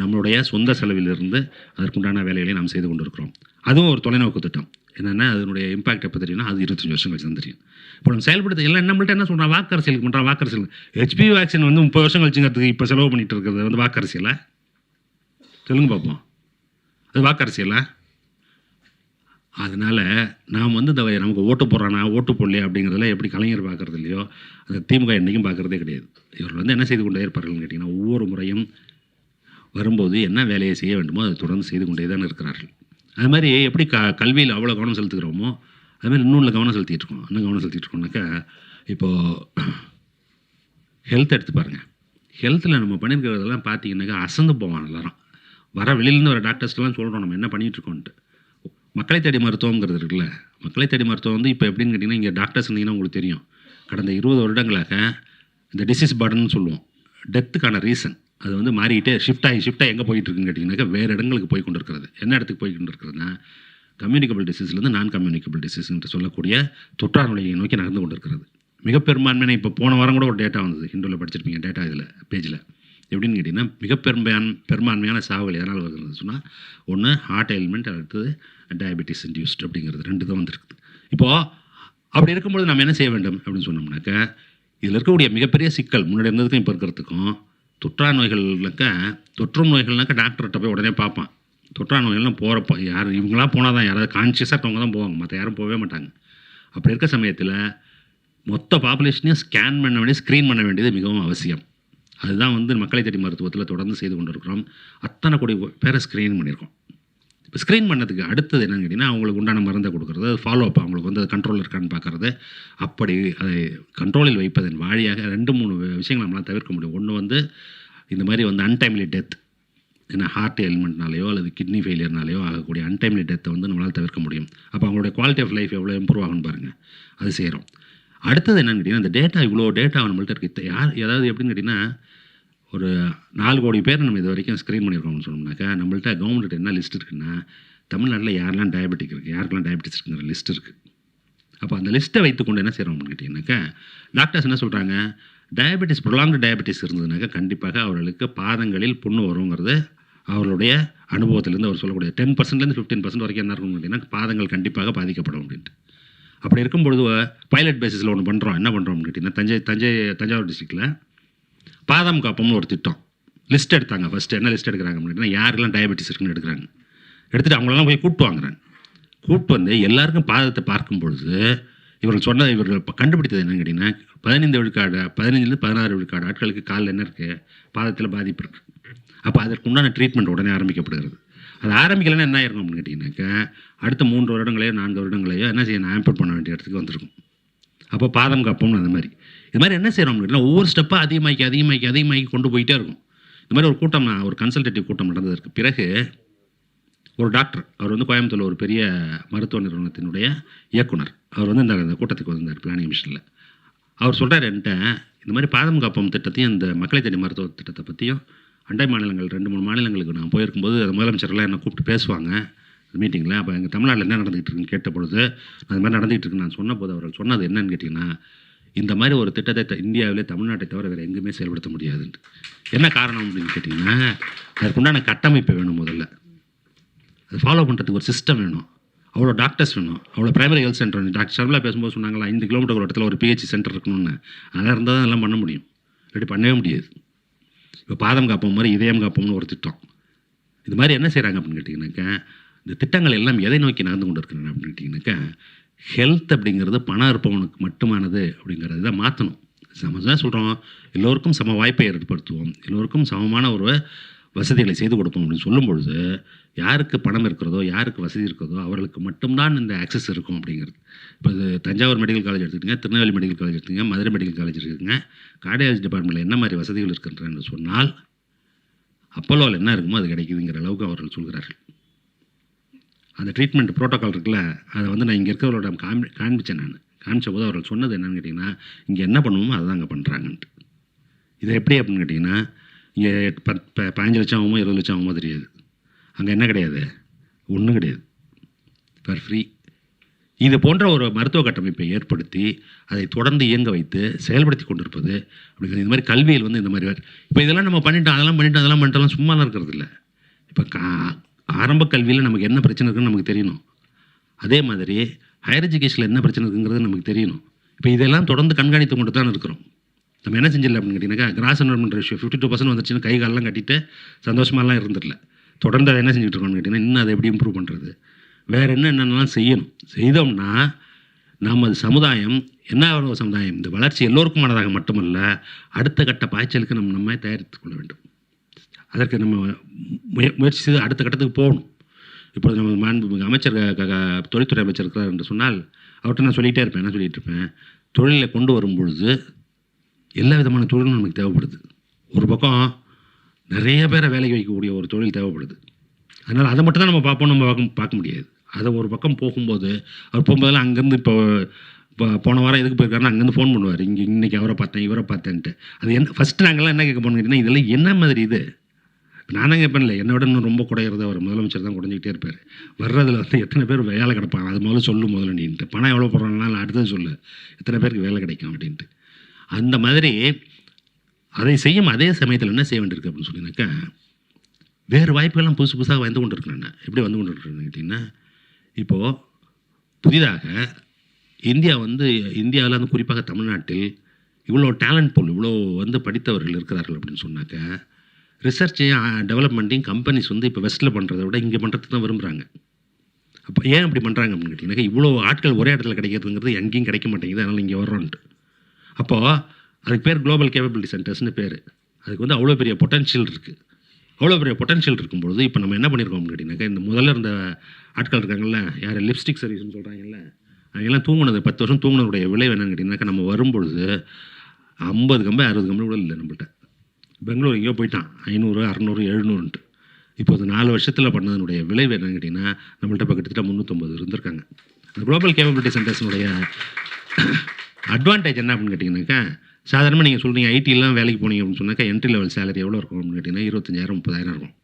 நம்மளுடைய சொந்த செலவிலிருந்து அதற்குண்டான வேலைகளை நாம் செய்து கொண்டிருக்கிறோம். அதுவும் ஒரு தொலைநோக்கு திட்டம். என்னென்னா அதனுடைய இம்பாக்ட் எப்போ தெரியும்னா அது இருபத்தஞ்சி வருஷம் கழிச்சு தான் தெரியும். இப்போ நம்ம செயல்படுத்த எல்லாம் நம்மள்ட்ட என்ன சொல்கிறான் வாக்கரசியலுக்கு பண்ணுறான் வாக்கரசியல் ஹெச்பி வேக்சின் வந்து முப்பது வருஷம் கழிச்சுங்கிறதுக்கு இப்போ செலவு பண்ணிட்டு இருக்கிறது வந்து வாக்கரசியலா சொல்லுங்க பார்ப்போம். அது வாக்கரசியலா அதனால் நாம் வந்து இந்த நமக்கு ஓட்டு போடுறானா ஓட்டு போடலையா அப்படிங்கிறதுல எப்படி கலைஞர் பார்க்குறது இல்லையோ அந்த திமுக என்றைக்கும் பார்க்குறதே கிடையாது. இவர்கள் வந்து என்ன செய்து கொண்டே இருப்பார்கள்னு கேட்டிங்கன்னா ஒவ்வொரு முறையும் வரும்போது என்ன வேலையை செய்ய வேண்டுமோ அதை தொடர்ந்து செய்து கொண்டே தான் இருக்கிறார்கள். அது மாதிரி எப்படி க கல்வியில் அவ்வளோ கவனம் செலுத்துகிறோமோ அதுமாதிரி இன்னொன்று கவனம் செலுத்திட்டுருக்கோம். இன்னும் கவனம் செலுத்திட்டு இருக்கோம்னாக்கா இப்போது ஹெல்த் எடுத்து பாருங்கள் ஹெல்த்தில் நம்ம பண்ணியிருக்கிறதெல்லாம் பார்த்தீங்கன்னாக்கா அசந்து போவான் எல்லாரும். வர வெளியிலேருந்து வர டாக்டர்ஸ்க்கெல்லாம் சொல்கிறோம் நம்ம என்ன பண்ணிகிட்ருக்கோன்ட்டு மக்களை தேடி மருத்துவங்கிறது இருக்குல்ல. மக்களை தேடி மருத்துவம் வந்து இப்போ எப்படின்னு கேட்டிங்கன்னா இங்கே டாக்டர்ஸ் இருந்தீங்கன்னா உங்களுக்கு தெரியும். கடந்த இருபது வருடங்களாக இந்த டிசீஸ் பர்டன்னு சொல்லுவோம். டெத்துக்கான ரீசன் அது வந்து மாறிக்கிட்டே ஷிஃப்ட் ஆகி ஷிஃப்டாக எங்கே போயிட்டு இருக்குன்னு கேட்டிங்கனாக்கா வேறு இடங்களுக்கு போய் கொண்டு இருக்கிறது என்ன இடத்துக்கு போய் கொண்டு இருக்கிறதுனா கம்யூனிகபிள் டிசீஸ்லேருந்து நான் கம்யூனிகபிள் டிசீஸ் என்று சொல்லக்கூடிய தொற்றார் நோயை நோக்கி நடந்து கொண்டு இருக்கிறது மிக பெரும்பான்மையான இப்போ போன வாரம் கூட ஒரு டேட்டா வந்தது. ஹிந்துவில் படிச்சிருப்பீங்க டேட்டா இதில் பேஜில் எப்படின்னு கேட்டிங்கன்னா மிக பெரும்பான் பெரும்பான்மையான சாவுகள் எதனால் வருகிறது சொன்னால் ஒன்று ஹார்ட் எலிமெண்ட் அடுத்தது டயபெட்டிஸ் இன்டியூஸ்ட் அப்படிங்கிறது. ரெண்டு தான் வந்திருக்குது. இப்போது அப்படி இருக்கும்போது நம்ம என்ன செய்ய வேண்டும் அப்படின்னு சொன்னோம்னாக்கா இதில் இருக்கக்கூடிய மிகப்பெரிய சிக்கல் முன்னாடி இருந்ததுக்கும் இப்போ இருக்கிறதுக்கும் தொற்றா நோய்கள்னாக்கா தொற்று நோய்கள்னாக்கா டாக்டர்கிட்ட போய் உடனே பார்ப்பான். தொற்றா நோய்கள்லாம் போகிறப்போ யார் இவங்களாம் போனால் தான் யாராவது கான்ஷியஸாக அவங்க தான் போவாங்க. மற்ற யாரும் போகவே மாட்டாங்க. அப்படி இருக்க சமயத்தில் மொத்த பாப்புலேஷனையும் ஸ்கேன் பண்ண வேண்டிய ஸ்க்ரீன் பண்ண வேண்டியது மிகவும் அவசியம். அதுதான் வந்து மக்களை தேடி மருத்துவத்தில் தொடர்ந்து செய்து கொண்டிருக்கிறோம். அத்தனை கோடி பேரை ஸ்க்ரீன் பண்ணியிருக்கோம். இப்போ ஸ்க்ரீன் பண்ணதுக்கு அடுத்தது என்னன்னு கேட்டிங்கன்னா அவங்களுக்கு உண்டான மருந்தை கொடுக்குறது. ஃபாலோ அப் அவங்களுக்கு வந்து அது கண்ட்ரோல் இருக்கான்னு பார்க்குறது. அப்படி அதை கண்ட்ரோலில் வைப்பதன் வாழியாக ரெண்டு மூணு விஷயங்கள் நம்மளால் தவிர்க்க முடியும். ஒன்று வந்து இந்த மாதிரி வந்து அன்டைம்லி டெத் ஏன்னா ஹார்ட் எலிமெண்ட்னாலேயோ அல்லது கிட்னி ஃபெயிலியர்னாலேயோ ஆகக்கூடிய அன்டைம்லி டெத்தை வந்து நம்மளால் தவிர்க்க முடியும். அப்போ அவங்களுடைய குவாலிட்டி ஆஃப் லைஃப் எவ்வளோ இம்ப்ரூவ் ஆகும்னு பாருங்கள் அது செய்கிறோம் அடுத்தது என்னன்னு கேட்டிங்கன்னா இந்த டேட்டா இவ்வளோ டேட்டா நம்மள்ட்ட இருக்குது யார் ஏதாவது எப்படின்னு கேட்டிங்கன்னா ஒரு நாலு கோடி பேர் நம்ம இது வரைக்கும் ஸ்க்ரீன் பண்ணியிருக்கோம்னு சொன்னோம்னாக்கா நம்மள்ட்ட கவர்மெண்ட் என்ன லிஸ்ட் இருக்குன்னா தமிழ்நாட்டில் யாரெல்லாம் டயபெட்டிக் இருக்குது யாருக்கெல்லாம் டயபெட்டிஸ் இருக்குங்கிற லிஸ்ட் இருக்குது அப்போ அந்த லிஸ்ட்டை வைத்துக்கொண்டு என்ன செய்கிறோம் அப்படின்னு கேட்டிங்கனாக்கா டாக்டர்ஸ் என்ன சொல்கிறாங்க டயபெட்டிஸ் ப்ரொலாங்டு டயபெட்டிஸ் இருந்ததுனாக்கா கண்டிப்பாக அவர்களுக்கு பாதங்களில் புண்ணு வருங்கிறது அவர்களுடைய அனுபவத்திலேருந்து அவர் சொல்லக்கூடிய டென் பர்சன்ட்லேருந்து ஃபிஃப்டீன் பர்சன்ட் வரைக்கும் என்ன இருக்கும் அப்படின்னா பாதங்கள் கண்டிப்பாக பாதிக்கப்படும் அப்படின்ட்டு. அப்படி இருக்கும்பொழுது பைலட் பேசிஸில் ஒன்று பண்ணுறோம் என்ன பண்ணுறோம் கேட்டிங்கன்னா தஞ்சை தஞ்சை தஞ்சாவூர் டிஸ்ட்ரிக்டில் பாதம் காப்பம்னு ஒரு திட்டம். லிஸ்ட் எடுத்தாங்க ஃபஸ்ட்டு என்ன லிஸ்ட் எடுக்கிறாங்க அப்படின்னா யாருக்கெல்லாம் டயபெட்டிஸ் இருக்குன்னு எடுக்கிறாங்க. எடுத்துகிட்டு அவங்களெல்லாம் போய் கூப்பிட்டு வாங்குறாங்க. கூப்பிட்டு வந்து எல்லாருக்கும் பாதத்தை பார்க்கும் பொழுது இவர்கள் சொன்ன இவர்கள் இப்போ கண்டுபிடித்தது என்னன்னு கேட்டிங்கன்னா பதினைந்து விழுக்காடு பதினஞ்சுலேருந்து பதினாறு விழுக்காடு ஆட்களுக்கு காலில் என்ன இருக்குது பாதத்தில் பாதிப்பு இருக்குது அப்போ அதற்கு உண்டான ட்ரீட்மெண்ட் உடனே ஆரம்பிக்கப்படுகிறது. அது ஆரம்பிக்கலைன்னா என்ன ஆயிருக்கும் அப்படின்னு கேட்டிங்கன்னாக்கா அடுத்த மூன்று வருடங்களையோ நான்கு வருடங்களையோ என்ன செய்யணும் ஆம்பர் பண்ண வேண்டிய இடத்துக்கு வந்திருக்கும். அப்போ பாதம் காப்போம்னு அந்த மாதிரி. இது மாதிரி என்ன செய்கிறோம் அப்படின்னா ஒவ்வொரு ஸ்டெப்பாக அதிகமாக்கி அதிகமாக்கி அதிகமாக்கி கொண்டு போயிட்டே இருக்கும். இந்த மாதிரி ஒரு கூட்டம் நான் ஒரு கன்சல்டேட்டிவ் கூட்டம் நடந்ததற்கு பிறகு ஒரு டாக்டர் அவர் வந்து கோயம்புத்தூரில் ஒரு பெரிய மருத்துவ நிறுவனத்தினுடைய இயக்குனர். அவர் வந்து இந்த கூட்டத்துக்கு வந்திருந்தார் பிளானிங் மிஷனில் அவர் சொல்கிறார் என்கிட்ட இந்த மாதிரி பாதம் காப்பம் திட்டத்தையும் இந்த மக்களை தேடி மருத்துவ திட்டத்தை பற்றியும் அண்டை மாநிலங்கள் ரெண்டு மூணு மாநிலங்களுக்கு நான் போயிருக்கும்போது அந்த முதலமைச்சர்லாம் என்னை கூப்பிட்டு பேசுவாங்க. மீட்டிங்கில் அப்போ எங்கள் தமிழ்நாட்டில் என்ன நடந்துகிட்டு இருக்குன்னு கேட்ட பொழுது அது மாதிரி நடந்துகிட்டு இருக்குன்னு நான் சொன்ன போது அவர்கள் சொன்னது என்னன்னு கேட்டிங்கன்னா இந்த மாதிரி ஒரு திட்டத்தை இந்தியாவிலே தமிழ்நாட்டை தவிர வேறு எங்கேயுமே செயல்படுத்த முடியாதுன்ட்டு என்ன காரணம் அப்படின்னு கேட்டிங்கன்னா அதற்குண்டான கட்டமைப்பு வேணும் முதல்ல. அது ஃபாலோ பண்ணுறதுக்கு ஒரு சிஸ்டம் வேணும். அவ்வளோ டாக்டர்ஸ் வேணும். அவ்வளோ பிரைமரி ஹெல்த் சென்டர் வேணும். டாக்டர் ஷர்மிளா பேசும்போது சொன்னாங்களா ஐந்து கிலோமீட்டர் ஒரு இடத்துல ஒரு பிஹெச் சென்டர் இருக்கணும்னு. அதெல்லாம் இருந்தால் தான் எல்லாம் பண்ண முடியும். இப்படி பண்ணவே முடியாது. இப்போ பாதம் காப்போம் மாதிரி இதயம் காப்போம்னு ஒரு திட்டம். இது மாதிரி என்ன செய்கிறாங்க அப்படின்னு கேட்டிங்கனாக்கா இந்த திட்டங்கள் எல்லாம் எதை நோக்கி நடந்து கொண்டு இருக்கிறாங்க அப்படின்னு கேட்டிங்கனாக்கா ஹெல்த் அப்படிங்கிறது பணம் இருப்பவனுக்கு மட்டுமானது அப்படிங்கிறது தான் மாற்றணும் நம்ம தான் சொல்கிறோம் எல்லோருக்கும் சம வாய்ப்பை ஏற்படுத்துவோம். எல்லோருக்கும் சமமான ஒரு வசதிகளை செய்து கொடுப்போம் அப்படின்னு சொல்லும் பொழுது யாருக்கு பணம் இருக்கிறதோ யாருக்கு வசதி இருக்கிறதோ அவர்களுக்கு மட்டும்தான் இந்த ஆக்சஸ் இருக்கும் அப்படிங்கிறது. இப்போ இது தஞ்சாவூர் மெடிக்கல் காலேஜ் எடுத்துக்கிட்டிங்க திருநெல்வேலி மெடிக்கல் காலேஜ் எடுத்துங்க மதுரை மெடிக்கல் காலேஜ் இருக்குங்க கார்டியாலஜி டிபார்ட்மெண்ட்டில் என்ன மாதிரி வசதிகள் இருக்கின்றன சொன்னால் அப்போலோவில் என்ன இருக்குமோ அது கிடைக்குதுங்கிற அளவுக்கு அவர்கள் சொல்கிறார்கள். அந்த ட்ரீட்மெண்ட் ப்ரோட்டோக்கால் இருக்குல்ல அதை வந்து நான் இங்கே இருக்கிறவரோட காமி காண்பிச்சேன் நான். காமிச்ச போது அவர்கள் சொன்னது என்னென்னு கேட்டிங்கன்னா இங்கே என்ன பண்ணுவோமோ அதை அங்கே பண்ணுறாங்கன்ட்டு இது எப்படி அப்படின்னு கேட்டிங்கன்னா இங்கே பத் ப- பதினஞ்சு லட்சம் ஆகுமோ இருபது லட்சம் ஆகுமோ தெரியாது. அங்கே என்ன கிடையாது? ஒன்றும் கிடையாது. ஃபர் ஃப்ரீ இது போன்ற ஒரு மருத்துவ கட்டமைப்பை ஏற்படுத்தி அதை தொடர்ந்து இயங்க வைத்து செயல்படுத்தி கொண்டிருப்பது அப்படிங்கிறது இந்த மாதிரி கல்வியில் வந்து இந்த மாதிரி இப்போ இதெல்லாம் நம்ம பண்ணிட்டோம் அதெல்லாம் பண்ணிட்டோம் அதெல்லாம் பண்ணிட்டோம்லாம் சும்மாலாம் இருக்கிறது இல்லை. இப்போ கா ஆரம்ப கல்வியில் நமக்கு என்ன பிரச்சனை இருக்குன்னு நமக்கு தெரியணும். அதே மாதிரி ஹையர் எஜுகேஷனில் என்ன பிரச்சனை இருக்குங்கிறது நமக்கு தெரியணும். இப்போ இதெல்லாம் தொடர்ந்து கண்காணித்து கொண்டு தான் இருக்கிறோம். நம்ம என்ன செஞ்சிடல அப்படின்னு கேட்டிங்கன்னா gross environment ratio fifty two percent வந்துச்சுன்னு கை காலெல்லாம் கட்டிட்டு சந்தோஷமாலாம் இருந்துடல. தொடர்ந்து அதை என்ன செஞ்சுட்டு இருக்கோம்னு கேட்டிங்கன்னா இன்னும் அதை எப்படி இம்ப்ரூவ் பண்ணுறது வேறு என்ன என்னென்னலாம் செய்யணும்? செய்தோம்னா நமது சமுதாயம் என்ன சமுதாயம்? இந்த வளர்ச்சி எல்லோருக்குமானதாக மட்டுமல்ல அடுத்த கட்ட பாய்ச்சலுக்கு நம்ம நம்ம தயாரித்து கொள்ள வேண்டும். அதற்கு நம்ம முய முயற்சி செய்து அடுத்த கட்டத்துக்கு போகணும். இப்பொழுது நம்ம மாண்பு அமைச்சர் தொழில்துறை அமைச்சர் இருக்கிறார் என்று சொன்னால் அவர்கிட்ட நான் சொல்லிகிட்டே இருப்பேன். என்ன சொல்லிகிட்டு இருப்பேன்? தொழிலை கொண்டு வரும் பொழுது எல்லா விதமான தொழிலும் நமக்கு தேவைப்படுது. ஒரு பக்கம் நிறைய பேரை வேலைக்கு வைக்கக்கூடிய ஒரு தொழில் தேவைப்படுது. அதனால் அதை மட்டும் தான் நம்ம பார்ப்போம் நம்ம பார்க்க பார்க்க முடியாது. அதை ஒரு பக்கம் போகும்போது அவர் போகும்போதெல்லாம் அங்கேருந்து இப்போ இப்போ போன வாரம் எதுக்கு போயிருக்காருன்னா அங்கேருந்து ஃபோன் பண்ணுவார். இங்கே இன்றைக்கி அவரை பார்த்தேன் இவரை பார்த்தேன்ட்டு. அது என்ன ஃபஸ்ட்டு நாங்கள்லாம் என்ன கேட்க போனோம் கேட்டிங்கன்னா இதெல்லாம் என்ன மாதிரி இது? இப்போ நானே கேட்பேன்ல என்னை விட இன்னும் ரொம்ப குறையிறது அவர் முதலமைச்சர் தான் குறைஞ்சிக்கிட்டே இருப்பார். வர்றதுல வந்து எத்தனை பேர் வேலை கிடப்பாங்க? அது முதல்ல சொல்லு முதல்ல நீன்ட்டு. பணம் எவ்வளோ போடுறாங்கனால அடுத்தது சொல்லு. எத்தனை பேருக்கு வேலை கிடைக்கும் அப்படின்ட்டு. அந்த மாதிரி அதை செய்யும் அதே சமயத்தில் என்ன செய்ய வேண்டியிருக்கு அப்படின்னு சொன்னீங்கன்னாக்கா வேறு வாய்ப்புகள்லாம் புதுசு புதுசாக வந்து கொண்டு இருக்கிறேன் எப்படி வந்து கொண்டு இருக்கிறேன்னு கேட்டிங்கன்னா இப்போது புதிதாக இந்தியா வந்து இந்தியாவில் வந்து குறிப்பாக தமிழ்நாட்டில் இவ்வளோ டேலண்ட் போல் இவ்வளோ வந்து படித்தவர்கள் இருக்கிறார்கள் அப்படின்னு சொன்னாக்க ரிசர்ச்சையும் டெவலப்மெண்ட்டையும் கம்பெனிஸ் வந்து இப்போ வெஸ்ட்டில் பண்ணுறதை விட இங்கே பண்ணுறதுக்கு தான் விரும்புகிறாங்க அப்போ ஏன் அப்படி பண்ணுறாங்க அப்படின்னு கேட்டிங்கனாக்கா இவ்வளோ ஆட்கள் ஒரே இடத்துல கிடைக்கிறதுங்கிறது எங்கேயும் கிடைக்க மாட்டேங்குது அதனால் இங்கே வர்றோன்ட்டு. அப்போது அதுக்கு பேர் குளோபல் கேப்பபிலிட்டி சென்டர்ஸ்னு பேர். அதுக்கு வந்து அவ்வளோ பெரிய பொட்டன்ஷியல் இருக்குது அவ்வளோ பெரிய பொட்டன்ஷியல் இருக்கும்பொழுது இப்போ நம்ம என்ன பண்ணியிருக்கோம் அப்படின்னு கேட்டிங்கனாக்கா இந்த முதல்ல இருந்த ஆட்கள் இருக்காங்கல்ல யார் லிப்ஸ்டிக் சர்வீஸ்னு சொல்கிறாங்கல்ல அவங்கெல்லாம் தூங்கினது பத்து வருஷம் தூங்கினதுடைய விளைவு என்னன்னு கேட்டிங்கனாக்கா நம்ம வரும்பொழுது ஐம்பது கம்பை அறுபது கம்பெனி கூட இல்லை நம்மள்கிட்ட பெங்களூர் எங்கேயோ போயிட்டான். ஐநூறு அறநூறு எழுநூறுன்ட்டு. இப்போ அது நாலு வருஷத்தில் பண்ணதனுடைய விளைவு என்னன்னு கேட்டிங்கன்னா நம்மள்ட்ட இப்போ கிட்டத்தட்ட முந்நூற்றம்பது இருந்திருக்காங்க. அந்த குளோபல் கேப்பபிலிட்டி சென்டர்ஸினுடைய அட்வான்டேஜ் என்ன அப்படின்னு கேட்டிங்கனாக்கா சாதாரணமாக நீங்கள் சொல்கிறீங்க ஐடிலாம் வேலைக்கு போனீங்க அப்படின்னு சொன்னாக்கா என்ட்ரி லெவல் சேலரி எவ்வளோ இருக்கும் அப்படின்னு கேட்டிங்கன்னா இருபத்தஞ்சாயிரம் முப்பதாயிரம் இருக்கும்.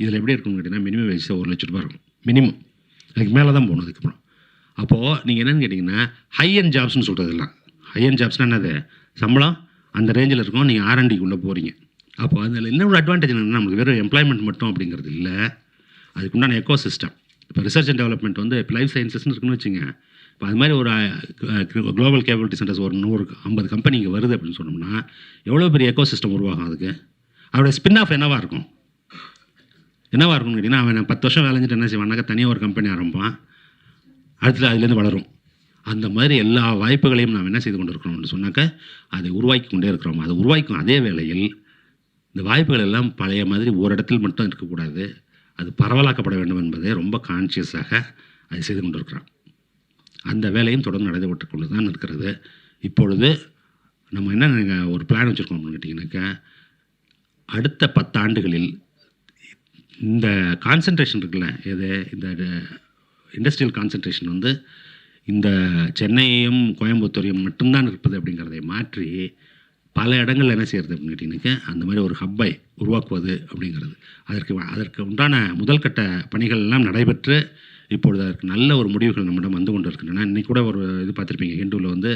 இதில் எப்படி இருக்கும்னு கேட்டிங்கன்னா மினிமம் வயசு ஒரு லட்ச ரூபா இருக்கும். மினிமம் அதுக்கு மேலே தான் போகணும் அதுக்கப்புறம். அப்போது நீங்கள் என்னென்னு கேட்டிங்கன்னா ஹை அண்ட் ஜாப்ஸ்னு சொல்கிறதெல்லாம் ஹை அண்ட் ஜாப்ஸ்னால் என்னது? சம்பளம் அந்த ரேஞ்சில் இருக்கும். நீங்கள் ஆர்என்டிக்குள்ளே போகிறீங்க அப்போ அதில் என்ன ஒரு அட்வான்டேஜ் என்னன்னா நமக்கு வெறும் எம்ப்ளாய்மெண்ட் மட்டும் அப்படிங்கிறது இல்லை. அதுக்குண்டான எக்கோ சிஸ்டம் இப்போ ரிசர்ச் அண்ட் டெவலப்மெண்ட் வந்து இப்போ லைஃப் சயின்சஸ்னு இருக்குன்னு வச்சுங்க. இப்போ அது மாதிரி ஒரு குளோபல் கேபிலிட்டி சென்டர்ஸ் ஒரு நூறு ஐம்பது கம்பெனி இங்கே வருது அப்படின்னு சொன்னோம்னா எவ்வளோ பெரிய எக்கோ சிஸ்டம் உருவாகும் அதுக்கு? அவருடைய ஸ்பின் ஆஃப் என்னவாக இருக்கும்? என்னவாக இருக்கும்னு கேட்டிங்கன்னா அவன் பத்து வருஷம் வேலைஞ்சிட்டு என்ன செய்வானாக்கா தனியாக ஒரு கம்பெனி ஆரம்பிப்பான். அடுத்தது அதுலேருந்து வளரும். அந்த மாதிரி எல்லா வாய்ப்புகளையும் நாம் என்ன செய்து கொண்டு இருக்கிறோம்னு சொன்னாக்க அதை உருவாக்கி கொண்டே இருக்கிறோம். அதை உருவாக்கும் அதே வேளையில் இந்த வாய்ப்புகள் எல்லாம் பழைய மாதிரி ஒரு இடத்தில் மட்டும் இருக்கக்கூடாது. அது பரவலாக்கப்பட வேண்டும் என்பதை ரொம்ப கான்சியஸாக அதை செய்து கொண்டிருக்கிறான். அந்த வேலையும் தொடர்ந்து நடைபெற்று கொண்டு தான் இருக்கிறது. இப்பொழுது நம்ம என்ன நீங்கள் ஒரு பிளான் வச்சுருக்கோம் அப்படின்னு கேட்டிங்கனாக்கா அடுத்த பத்து ஆண்டுகளில் இந்த கான்சன்ட்ரேஷன் இருக்குல்ல இது இந்த இண்டஸ்ட்ரியல் கான்சன்ட்ரேஷன் வந்து இந்த சென்னையும் கோயம்புத்தூரையும் மட்டும்தான் இருப்பது அப்படிங்கிறதை மாற்றி பல இடங்களில் என்ன செய்கிறது அப்படின்னு கேட்டிங்கனாக்கா அந்த மாதிரி ஒரு ஹப்பை உருவாக்குவது அப்படிங்கிறது. அதற்கு அதற்கு உண்டான முதல் கட்ட பணிகள் எல்லாம் நடைபெற்று இப்பொழுது அதற்கு நல்ல ஒரு முடிவுகள் நம்மிடம் வந்து கொண்டு இருக்கின்றன இன்றைக்கி கூட ஒரு இது பார்த்துருப்பீங்க ஹிந்துவில் வந்து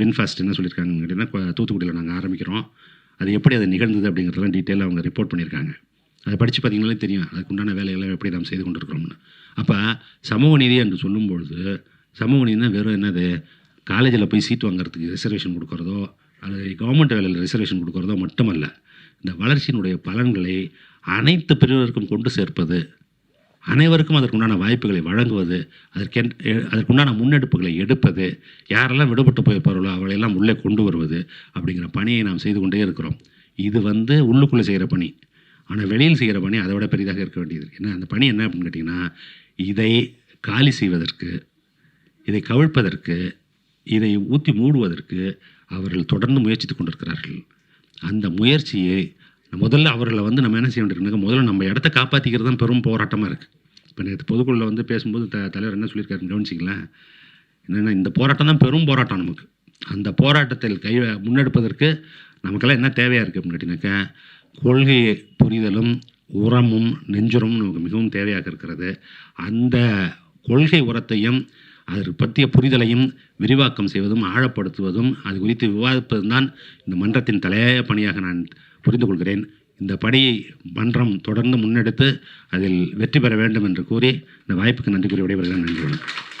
வின்ஃபாஸ்ட் என்ன சொல்லியிருக்காங்கன்னு கேட்டிங்கன்னா தூத்துக்குடியில் நாங்கள் ஆரம்பிக்கிறோம். அது எப்படி அது நிகழ்ந்தது அப்படிங்கிறதெல்லாம் டீட்டெயிலாக அவங்க ரிப்போர்ட் பண்ணியிருக்காங்க. அதை படித்து பார்த்தீங்கனாலே தெரியும் அதுக்கு உண்டான எப்படி நாம் செய்து கொண்டிருக்கிறோம்னு. அப்போ சமூக நீதி என்று சொல்லும்பொழுது சமூக நீதினா வெறும் என்னது? காலேஜில் போய் சீட் வாங்குறதுக்கு ரிசர்வேஷன் கொடுக்குறதோ அல்லது கவர்மெண்ட் வேலையில் ரிசர்வேஷன் கொடுக்குறதோ மட்டுமல்ல இந்த வளர்ச்சியினுடைய பலன்களை அனைத்து பிரிவினருக்கும் கொண்டு சேர்ப்பது அனைவருக்கும் அதற்குண்டான வாய்ப்புகளை வழங்குவது அதற்கென் அதற்குண்டான முன்னெடுப்புகளை எடுப்பது யாரெல்லாம் விடுபட்டு போயிருப்பார்களோ அவளையெல்லாம் உள்ளே கொண்டு வருவது அப்படிங்கிற பணியை நாம் செய்து கொண்டே இருக்கிறோம். இது வந்து உள்ளுக்குள்ளே செய்கிற பணி. ஆனால் வெளியில் செய்கிற பணி அதை விட பெரிதாக இருக்க வேண்டியது. ஏன்னா அந்த பணி என்ன அப்படின்னு கேட்டிங்கன்னா இதை காலி செய்வதற்கு இதை கவிழ்ப்பதற்கு இதை ஊற்றி மூடுவதற்கு அவர்கள் தொடர்ந்து முயற்சித்து கொண்டிருக்கிறார்கள். அந்த முயற்சியை முதல்ல அவர்களை வந்து நம்ம என்ன செய்ய வேண்டியிருக்கோம் முதல்ல நம்ம இடத்த காப்பாற்றிக்கிறது தான் பெரும் போராட்டமாக இருக்குது இப்போ நேற்று பொதுக்குழுல வந்து பேசும்போது த தலைவர் என்ன சொல்லியிருக்காருன்னு கவனிச்சிங்களேன் என்னென்னா இந்த போராட்டம் தான் பெரும் போராட்டம் நமக்கு. அந்த போராட்டத்தில் கை முன்னெடுப்பதற்கு நமக்கெல்லாம் என்ன தேவையாக இருக்குது அப்படின்னு கேட்டிங்கனாக்கா கொள்கை புரிதலும் உரமும் நெஞ்சுரமும் நமக்கு மிகவும் தேவையாக இருக்கிறது. அந்த கொள்கை உரத்தையும் அது பற்றிய புரிதலையும் விரிவாக்கம் செய்வதும் ஆழப்படுத்துவதும் அது குறித்து விவாதிப்பதும் தான் இந்த மன்றத்தின் தலையாய பணியாக நான் புரிந்து கொள்கிறேன். இந்த பணியை மன்றம் தொடர்ந்து முன்னெடுத்து அதில் வெற்றி பெற வேண்டும் என்று கூறி இந்த வாய்ப்புக்கு நன்றி கூறி விடைபெறுகிறேன். நன்றி வணக்கம்.